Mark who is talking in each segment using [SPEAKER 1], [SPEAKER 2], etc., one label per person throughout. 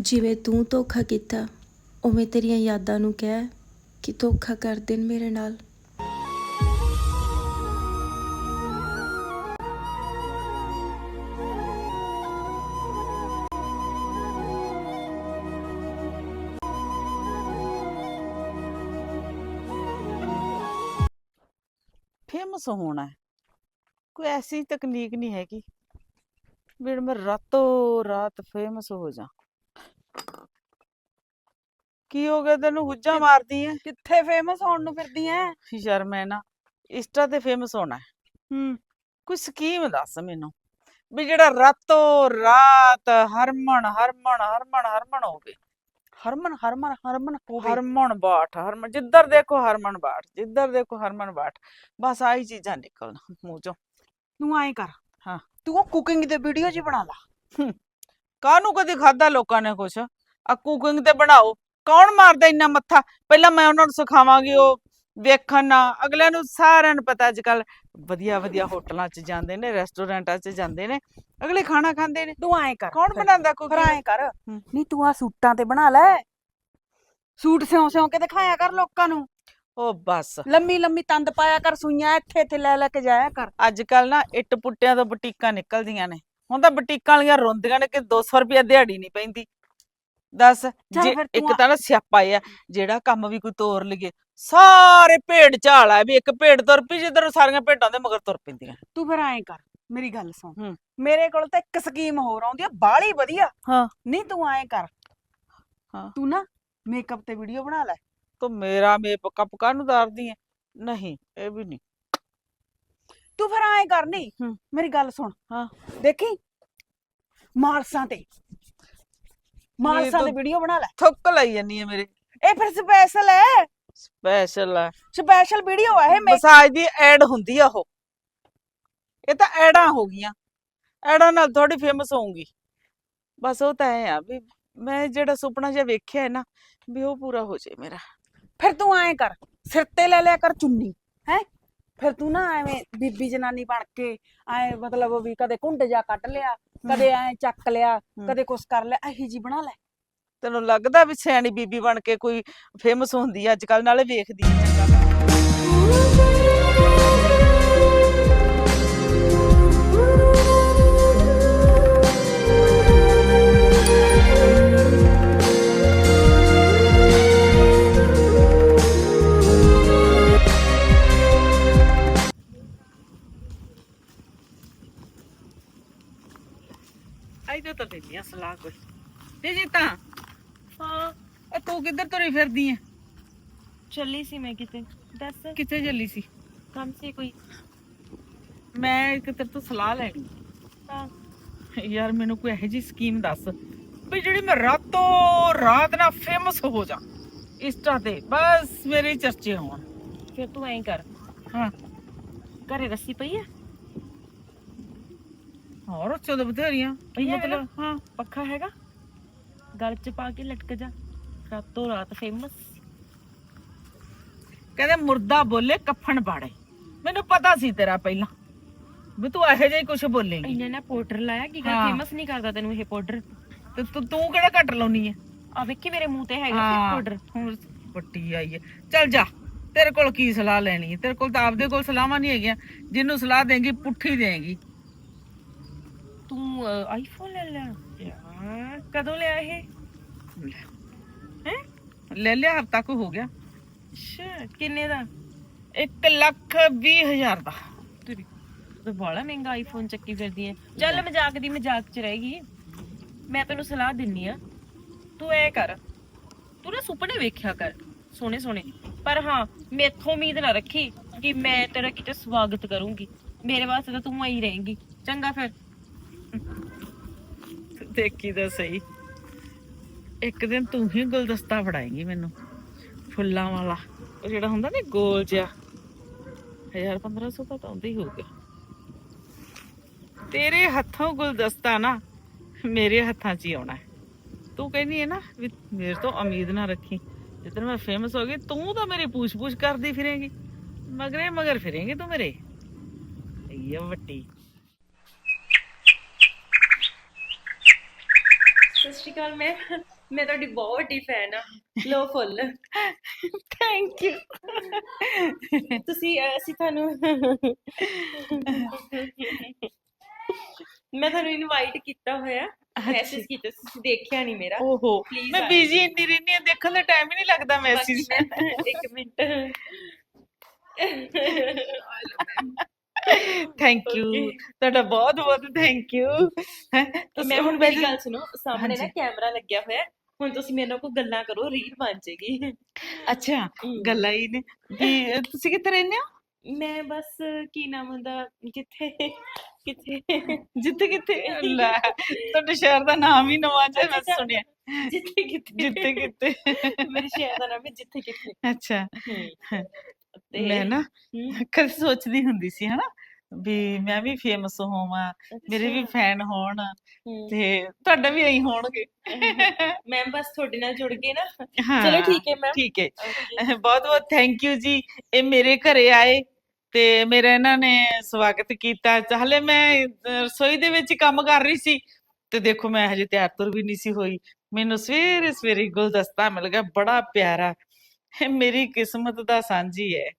[SPEAKER 1] ਜਿਵੇਂ ਤੂੰ ਧੋਖਾ ਕੀਤਾ, ਉਵੇਂ ਤੇਰੀਆਂ ਯਾਦਾਂ ਨੂੰ ਕਹਿ ਕਿ ਧੋਖਾ ਕਰ ਦੇਣ ਮੇਰੇ ਨਾਲ।
[SPEAKER 2] ਫੇਮਸ ਹੋਣਾ ਹੈ। ਕੋਈ ਐਸੀ ਤਕਨੀਕ ਨਹੀਂ ਹੈਗੀ। ਵੀ ਮੈਂ ਰਾਤੋਂ ਰਾਤ ਫੇਮਸ ਹੋ ਜਾ। ਕੀ ਹੋ ਗਿਆ? ਤੈਨੂੰ ਹੁੱਜਾ ਮਾਰਦੀ ਐ?
[SPEAKER 3] ਕਿੱਥੇ ਫੇਮਸ ਹੋਣ ਨੂੰ ਫਿਰਦੀ ਐ?
[SPEAKER 2] ਯਾਰ ਮੈਂ ਨਾ ਇੰਸਟਾ ਤੇ ਫੇਮਸ ਹੋਣਾ ਹੈ। ਕੋਈ ਸਕੀਮ ਦੱਸ ਮੈਨੂੰ ਵੀ ਜਿਹੜਾ ਰਾਤੋਂ ਰਾਤ ਹਰਮਨ ਹਰਮਨ ਹਰਮਨ ਹਰਮਨ ਹੋਵੇ
[SPEAKER 3] ਹਰਮਨ ਹਰਮਨ ਹਰਮਨ
[SPEAKER 2] ਹਰਮਨ ਬਾਠ ਹਰਮਨ ਜਿੱਧਰ ਦੇਖੋ ਹਰਮਨ ਬਾਠ ਜਿੱਧਰ ਦੇਖੋ ਹਰਮਨ ਬਾਠ। ਬਸ ਆਹੀ ਚੀਜ਼ਾਂ ਨਿਕਲਣ ਮੂੰਹ ਚੋਂ।
[SPEAKER 3] ਤੂੰ ਐਂ ਕਰ।
[SPEAKER 2] ਹਾਂ।
[SPEAKER 3] ਤੂੰ ਉਹ ਕੁਕਿੰਗ ਦੇ ਵੀਡੀਓ ਜੀ ਬਣਾ ਲਾ।
[SPEAKER 2] ਕਾਹਨੂੰ ਕਦੀ ਖਾਦਾ ਲੋਕਾਂ ਨੇ ਕੁਛ? ਆ ਕੁਕਿੰਗ ਤੇ ਬਣਾਓ। ਕੌਣ ਮਾਰਦਾ ਇੰਨਾ ਮੱਥਾ? ਪਹਿਲਾਂ ਮੈਂ ਉਹਨਾਂ ਨੂੰ ਸਿਖਾਵਾਂਗੀ ਉਹ ਵੇਖਣ ਨਾ। ਅਗਲਿਆਂ ਨੂੰ ਸਾਰਿਆਂ ਨੂੰ ਪਤਾ ਅੱਜ ਕੱਲ ਵਧੀਆ ਵਧੀਆ ਹੋਟਲਾਂ 'ਚ ਜਾਂਦੇ ਨੇ ਰੈਸਟੋਰੈਂਟਾਂ 'ਚ ਜਾਂਦੇ ਨੇ ਅਗਲੇ ਖਾਣਾ ਖਾਂਦੇ ਨੇ।
[SPEAKER 3] ਤੂੰ ਐਂ ਕਰ।
[SPEAKER 2] ਕੌਣ
[SPEAKER 3] ਫਿਰ-
[SPEAKER 2] ਬਣਾਉਂਦਾ
[SPEAKER 3] ਫਿਰ
[SPEAKER 2] ਕੁਕਿੰਗ
[SPEAKER 3] ਐਂ ਕਰ। ਨਹੀਂ ਤੂੰ ਆ ਸੂਟਾਂ ਤੇ ਬਣਾ ਲੈ। ਸੂਟ ਸਿਉਂ ਸਿਉਂ ਕੇ ਦਿਖਾਇਆ ਕਰ ਲੋਕਾਂ ਨੂੰ।
[SPEAKER 2] ਉਹ ਬਸ।
[SPEAKER 3] ਲੰਮੀ ਲੰਮੀ ਤੰਦ ਪਾਇਆ ਕਰ ਸੂਈਆਂ ਇੱਥੇ ਇੱਥੇ ਲੈ ਲੈ ਕੇ ਜਾਇਆ ਕਰ।
[SPEAKER 2] ਅੱਜ ਕੱਲ ਨਾ ਇੱਟ ਪੁੱਟਿਆਂ ਤੋਂ ਬੁਟੀਕਾਂ ਨਿਕਲਦੀਆਂ ਨੇ। ਹੁਣ ਤਾਂ ਬੁਟੀਕਾਂ ਵਾਲੀਆਂ ਰੋਂਦੀਆਂ ਨੇ ਕਿ 200 ਰੁਪਏ ਦਿਹਾੜੀ ਨਹੀਂ ਪੈਂਦੀ। ਦੱਸ ਜੇ
[SPEAKER 3] ਫਿਰ
[SPEAKER 2] ਇੱਕ
[SPEAKER 3] ਤੂੰ
[SPEAKER 2] ਤਾਂ ਨਾ ਸਿਆਪਾ ਆ ਜਿਹੜਾ ਕੰਮ ਵੀ ਕੋਈ ਤੋਰ ਲਈਏ ਸਾਰੇ ਭੇਡ ਝਾਲ ਆ ਵੀ ਇੱਕ ਭੇਡ ਤੁਰ ਪਈ ਜਿੱਧਰ ਸਾਰੀਆਂ ਭੇਡਾਂ ਦੇ ਮਗਰ ਤੁਰ ਪੈਂਦੀਆਂ
[SPEAKER 3] ਤੂੰ ਫਿਰ ਐਂ ਕਰ ਮੇਰੀ ਗੱਲ ਸੁਣ
[SPEAKER 2] ਹੂੰ।
[SPEAKER 3] ਮੇਰੇ ਕੋਲ ਤਾਂ ਇੱਕ ਸਕੀਮ ਹੋਰ ਆਉਂਦੀ ਆ ਬਾਹਲੀ ਵਧੀਆ
[SPEAKER 2] ਹਾਂ।
[SPEAKER 3] ਨਹੀਂ ਤੂੰ ਐਂ ਕਰ
[SPEAKER 2] ਹਾਂ।
[SPEAKER 3] ਤੂੰ ਨਾ ਮੇਕਅਪ ਤੇ ਵੀਡੀਓ ਬਣਾ ਲੈ
[SPEAKER 2] ਤੂੰ ਮੇਰਾ ਮੇਕਅਪ ਕਾਹਨੂੰ ਤਾਰਦੀ ਹੈ ਨਹੀਂ ਇਹ ਵੀ ਨਹੀਂ
[SPEAKER 3] ਤੂੰ ਫਿਰ ਐਂ ਕਰ ਨੀ
[SPEAKER 2] ਹੂੰ।
[SPEAKER 3] ਮੇਰੀ ਗੱਲ ਸੁਣ
[SPEAKER 2] ਹਾਂ।
[SPEAKER 3] ਦੇਖੀ ਮਾਰਸਾਂ ਤੇ ਤੇ
[SPEAKER 2] ਤੂੰ-
[SPEAKER 3] ਵੀਡੀਓ ਬਣਾ ਲੈ।
[SPEAKER 2] ਥੁੱਕ ਲਈ ਜਾਨੀ ਹੈ ਮੇਰੇ।
[SPEAKER 3] ਇਹ ਫਿਰ ਸਪੈਸ਼ਲ ਹੈ।
[SPEAKER 2] ਸਪੈਸ਼ਲ ਹੈ
[SPEAKER 3] ਸਪੈਸ਼ਲ ਵੀਡੀਓ ਹੈ ਇਹ
[SPEAKER 2] ਮਸਾਜ ਦੀ ਐਡ ਹੁੰਦੀ ਆ ਉਹ। ਇਹ ਤਾਂ ਐਡਾਂ ਹੋ ਗਈਆਂ। ਐਡਾਂ ਨਾਲ ਥੋੜੀ ਫੇਮਸ ਹੋਊਂਗੀ। ਬਸ ਉਹ ਤਾਂ ਐ ਆ ਵੀ ਮੈਂ ਜਿਹੜਾ ਸੁਪਨਾ ਜਿਹਾ ਵੇਖਿਆ ਹੈ ਨਾ ਵੀ ਉਹ ਪੂਰਾ ਹੋ ਜੇ ਮੇਰਾ।
[SPEAKER 3] ਫਿਰ ਤੂੰ ਐਂ ਕਰ। ਸਿਰ ਤੇ ਲੈ ਲਿਆ ਕਰ ਚੁੰਨੀ ਹੈ? ਫਿਰ ਤੂੰ ਨਾ ਐਵੇਂ ਬੀਬੀ ਜਨਾਨੀ ਬਣ ਕੇ ਐ ਮਤਲਬ ਵੀ ਕਦੇ ਘੁੰਡ ਜਾ ਕੱਢ ਲਿਆ ਕਦੇ ਐ ਚੱਕ ਲਿਆ ਕਦੇ ਕੁਛ ਕਰ ਲਿਆ ਇਹੀ ਜੀ ਬਣਾ ਲੈ।
[SPEAKER 2] ਤੈਨੂੰ ਲੱਗਦਾ ਵੀ ਸਿਆਣੀ ਬੀਬੀ ਬਣ ਕੇ ਕੋਈ ਫੇਮਸ ਹੁੰਦੀ ਆ ਅੱਜ ਕੱਲ ਨਾਲੇ ਵੇਖਦੀ ਆ ਚੰਗਾ ਤੇ ਜੀ ਤਾਂ।
[SPEAKER 4] ਹਾਂ।
[SPEAKER 2] ਇਹ ਤੂੰ ਕਿੱਧਰ ਤੁਰੀ ਫਿਰਦੀ ਐ?
[SPEAKER 4] ਚੱਲੀ ਸੀ ਮੈਂ ਕਿਤੇ। ਦੱਸ।
[SPEAKER 2] ਕਿੱਥੇ ਚੱਲੀ ਸੀ?
[SPEAKER 4] ਕੰਮ ਸੀ ਕੋਈ?
[SPEAKER 2] ਮੈਂ ਇੱਕ ਤੇਰੇ ਤੋਂ ਸਲਾਹ ਲੈਣੀ।
[SPEAKER 4] ਹਾਂ।
[SPEAKER 2] ਯਾਰ ਮੈਨੂੰ ਕੋਈ ਇਹੋ ਜੀ ਸਕੀਮ ਦੱਸ ਵੀ ਜਿਹੜੀ ਮੈਂ ਰਾਤੋਂ ਰਾਤ ਨਾ ਫੇਮਸ ਹੋ ਜਾ। ਇੰਸਟਾ ਤੇ। ਬਸ ਮੇਰੇ ਚਰਚੇ ਹੋਣ।
[SPEAKER 4] ਫਿਰ ਤੂੰ ਐਂ ਕਰ।
[SPEAKER 2] ਹਾਂ।
[SPEAKER 4] ਘਰੇ ਰੱਸੀ ਪਈ ਆ?
[SPEAKER 2] ਹੋਰ ਉੱਚੋ ਦੇ ਬਥੇਰੀਆਂ। ਕੀ? ਮਤਲਬ ਹਾਂ।
[SPEAKER 4] ਪੱਖਾ ਹੈਗਾ? ਗਲ 'ਚ ਪਾ ਕੇ ਲਟਕ ਜਾ। ਰਾਤੋਂ ਰਾਤ ਫੇਮਸ
[SPEAKER 2] ਕਹਿੰਦੇ ਮੁਰਦਾ ਬੋਲੇ ਕਫਨ ਬਾੜੇ। ਮੈਨੂੰ ਪਤਾ ਸੀ ਤੇਰਾ ਪਹਿਲਾਂ। ਵੀ ਤੂੰ ਇਹੋ ਜਿਹਾ ਹੀ ਕੁਝ ਬੋਲੇਂਗੀ।
[SPEAKER 4] ਇੰਨੇ ਨਾ ਪਾਊਡਰ ਲਾਇਆ ਕਿ
[SPEAKER 2] ਹਾਂ।
[SPEAKER 4] ਫੇਮਸ ਨਹੀਂ ਕਰਦਾ ਤੈਨੂੰ ਇਹ ਪਾਊਡਰ
[SPEAKER 2] ਤੇ ਤੂੰ ਤੂੰ ਕਿਹੜਾ ਘੱਟ ਲਾਉਣੀ ਐ
[SPEAKER 4] ਆ ਵੇਖੀ ਮੇਰੇ ਮੂੰਹ ਤੇ ਹੈਗਾ
[SPEAKER 2] ਹਾਂ,
[SPEAKER 4] ਪਾਊਡਰ
[SPEAKER 2] ਹੁਣ ਪੱਟੀ ਆਈ ਹੈ। ਚੱਲ ਜਾ। ਤੇਰੇ ਕੋਲ ਕੀ ਸਲਾਹ ਲੈਣੀ ਹੈ? ਤੇਰੇ ਕੋਲ ਤਾਂ ਆਪਦੇ ਕੋਲ ਸਲਾਹਾਂ ਨਹੀਂ ਹੈਗੀਆਂ। ਜਿਹਨੂੰ ਸਲਾਹ ਦੇਂਗੀ ਪੁੱਠੀ ਦੇਂਗੀ।
[SPEAKER 4] ਤੂੰ ਆਈਫੋਨ ਲੈ ਲੈ। ਕਦੋਂ ਲਿਆ ਇਹ? ਹੈ?
[SPEAKER 2] ਲੈ ਲਿਆ ਹਫਤਾ ਕੋ ਹੋ ਗਿਆ।
[SPEAKER 4] ਅੱਛਾ ਕਿੰਨੇ ਦਾ?
[SPEAKER 2] 1 ਲੱਖ 20 ਹਜ਼ਾਰ ਦਾ।
[SPEAKER 4] ਤੇਰੀ। ਤੇ ਬੜਾ ਮਹਿੰਗਾ ਆਈਫੋਨ ਚੱਕੀ ਫਿਰਦੀ ਐ। ਚੱਲ ਮਜ਼ਾਕ ਦੀ ਮਜ਼ਾਕ ਚ ਰਹੇਗੀ ਮੈਂ ਤੈਨੂੰ ਸਲਾਹ ਦਿੰਨੀ ਆ। ਤੂੰ ਐ ਕਰ। ਤੂੰ ਨਾ ਸੁਪਨੇ ਵੇਖਿਆ ਕਰ। ਸੋਹਣੇ ਸੋਹਣੇ। ਪਰ ਹਾਂ ਮੇਥੋਂ ਉਮੀਦ ਨਾ ਰੱਖੀ ਕਿ ਮੈਂ ਤੇਰਾ ਕਿਤੇ ਸਵਾਗਤ ਕਰੂੰਗੀ। ਮੇਰੇ ਵਾਸਤੇ ਤਾਂ ਤੂੰ ਆਈ ਰਹੇਂਗੀ। ਚੰਗਾ ਫਿਰ।
[SPEAKER 2] ਦੇਖੀ ਤਾਂ ਸਹੀ। ਇੱਕ ਦਿਨ ਤੂੰ ਹੀ ਗੁਲਦਸਤਾ ਫੜਾਏਂਗੀ ਮੈਨੂੰ, ਫੁੱਲਾਂ ਵਾਲਾ। ਉਹ ਜਿਹੜਾ ਹੁੰਦਾ ਨਾ ਗੋਲ ਜਿਹਾ 1000 1500 ਦਾ ਤਾਂ ਆਉਂਦਾ ਹੀ ਹੋਊਗਾ। ਤੇਰੇ ਹੱਥੋਂ ਗੁਲਦਸਤਾ ਨਾ ਮੇਰੇ ਹੱਥਾਂ 'ਚ ਹੀ ਆਉਣਾ ਤੂੰ ਕਹਿੰਦੀ ਹੈ ਨਾ ਵੀ ਮੇਰੇ ਤੋਂ ਉਮੀਦ ਨਾ ਰੱਖੀ। ਜਿੱਦਣ ਮੈਂ ਫੇਮਸ ਹੋ ਗਈ, ਤੂੰ ਤਾਂ ਮੇਰੀ ਪੂਛ-ਪੂਛ ਕਰਦੀ ਫਿਰੇਂਗੀ। ਮਗਰੇ ਮਗਰ ਫਿਰੇਂਗੀ ਤੂੰ ਮੇਰੇ। ਇਹ ਵੱਟੀ।
[SPEAKER 5] ਸ਼੍ਰੀ ਅਕਾਲ ਮੈਂ ਮੈਂ ਤੁਹਾਡੀ ਬਹੁਤ ਵੱਡੀ ਫੈਨ ਆ। ਲੋ ਫੁੱਲ।
[SPEAKER 2] ਥੈਂਕ ਯੂ
[SPEAKER 5] ਤੁਸੀਂ ਅਹ, ਅਸੀਂ ਤੁਹਾਨੂੰ ਮੈਂ ਤੁਹਾਨੂੰ ਇਨਵਾਈਟ ਕੀਤਾ ਹੋਇਆ। ਮੈਸੇਜ ਕੀਤਾ ਤੁਸੀਂ ਦੇਖਿਆ ਨਹੀਂ ਮੇਰਾ।
[SPEAKER 2] ਓਹੋ
[SPEAKER 5] Please
[SPEAKER 2] ਮੈਂ
[SPEAKER 5] ਆ
[SPEAKER 2] ਬਿਜ਼ੀ ਇੰਨੀ ਰਹਿੰਦੀ ਹਾਂ ਦੇਖਣ ਦਾ ਟਾਈਮ ਹੀ ਨਹੀਂ ਲੱਗਦਾ
[SPEAKER 5] ਬਾਕੀ
[SPEAKER 2] ਮੈਸੇਜ
[SPEAKER 5] ਮੈਂ ਇੱਕ ਮਿੰਟ।
[SPEAKER 2] Thank you. ਤੁਹਾਡਾ ਬਹੁਤ ਬਹੁਤ ਥੈਂਕ ਯੂ
[SPEAKER 5] ਮੈਂ ਹੁਣ ਮੇਰੀ ਗੱਲ ਸੁਣੋ ਸਾਹਮਣੇ ਨਾ। ਕੈਮਰਾ ਲੱਗਿਆ ਹੋਇਆ। ਹੁਣ ਤੁਸੀਂ ਮੇਰੇ ਨਾਲ ਕੋਈ ਗੱਲਾਂ ਕਰੋ ਰੀਲ ਬਣ ਜਾਏਗੀ
[SPEAKER 2] ਅੱਛਾ। ਗੱਲਾਂ ਹੀ ਨੇ। ਤੁਸੀਂ ਕਿੱਥੇ ਰਹਿੰਦੇ ਹੋ?
[SPEAKER 5] ਮੈਂ ਬਸ ਕੀ ਨਾਮ ਹੁੰਦਾ ਜਿੱਥੇ ਕਿੱਥੇ?
[SPEAKER 2] ਜਿੱਥੇ ਕਿੱਥੇ? ਲੈ ਤੁਹਾਡੇ ਸ਼ਹਿਰ ਦਾ ਨਾਮ ਹੀ ਨਵਾਂ ਜਿਹਾ ਮੈਂ ਸੁਣਿਆ।
[SPEAKER 5] ਜਿੱਥੇ ਕਿੱਥੇ?
[SPEAKER 2] ਜਿੱਥੇ ਕਿੱਥੇ?
[SPEAKER 5] ਮੇਰੇ ਸ਼ਹਿਰ ਦਾ ਨਾਮ ਹੈ ਜਿੱਥੇ ਕਿੱਥੇ।
[SPEAKER 2] ਅੱਛਾ।
[SPEAKER 5] ਤੇ
[SPEAKER 2] ਮੈਂ ਨਾ
[SPEAKER 5] ਹਮ,
[SPEAKER 2] ਕਦੇ ਸੋਚਦੀ ਹੁੰਦੀ ਸੀ ਹਨਾ ਵੀ ਮੈਂ ਵੀ ਫੇਮਸ ਹੋਵਾਂ ਮੇਰੇ ਵੀ
[SPEAKER 5] ਅੱਛਾ,
[SPEAKER 2] ਫੈਨ ਹੋਣ
[SPEAKER 5] ਹਮ।
[SPEAKER 2] ਤੇ ਤੁਹਾਡਾ ਵੀ ਐਂ ਹੋਣਗੇ।
[SPEAKER 5] ਮੈਮ ਬਸ ਤੁਹਾਡੇ ਨਾਲ ਜੁੜ ਕੇ ਨਾ। ਚਲੋ ਠੀਕ ਹੈ ਮੈਮ।
[SPEAKER 2] ਠੀਕ ਹੈ। ਬਹੁਤ ਬਹੁਤ ਥੈਂਕ ਯੂ ਜੀ। ਇਹ ਮੇਰੇ ਘਰੇ ਆਏ ਤੇ ਮੇਰਾ ਇਹਨਾਂ ਨੇ ਸਵਾਗਤ ਕੀਤਾ। ਹਲੇ ਮੈਂ ਅਹ, ਰਸੋਈ ਦੇ ਵਿੱਚ ਕੰਮ ਕਰ ਰਹੀ ਸੀ ਤੇ ਦੇਖੋ ਮੈਂ ਹਜੇ ਤਿਆਰ ਤੁਰ ਵੀ ਨਹੀਂ ਸੀ ਹੋਈ। ਮੈਨੂੰ ਸਵੇਰੇ ਸਵੇਰੇ ਗੁਲਦਸਤਾ ਮਿਲ ਗਿਆ ਬੜਾ ਪਿਆਰਾ ਇਹ ਮੇਰੀ ਕਿਸਮਤ ਦਾ ਸਾਂਝੀ ਹੈ।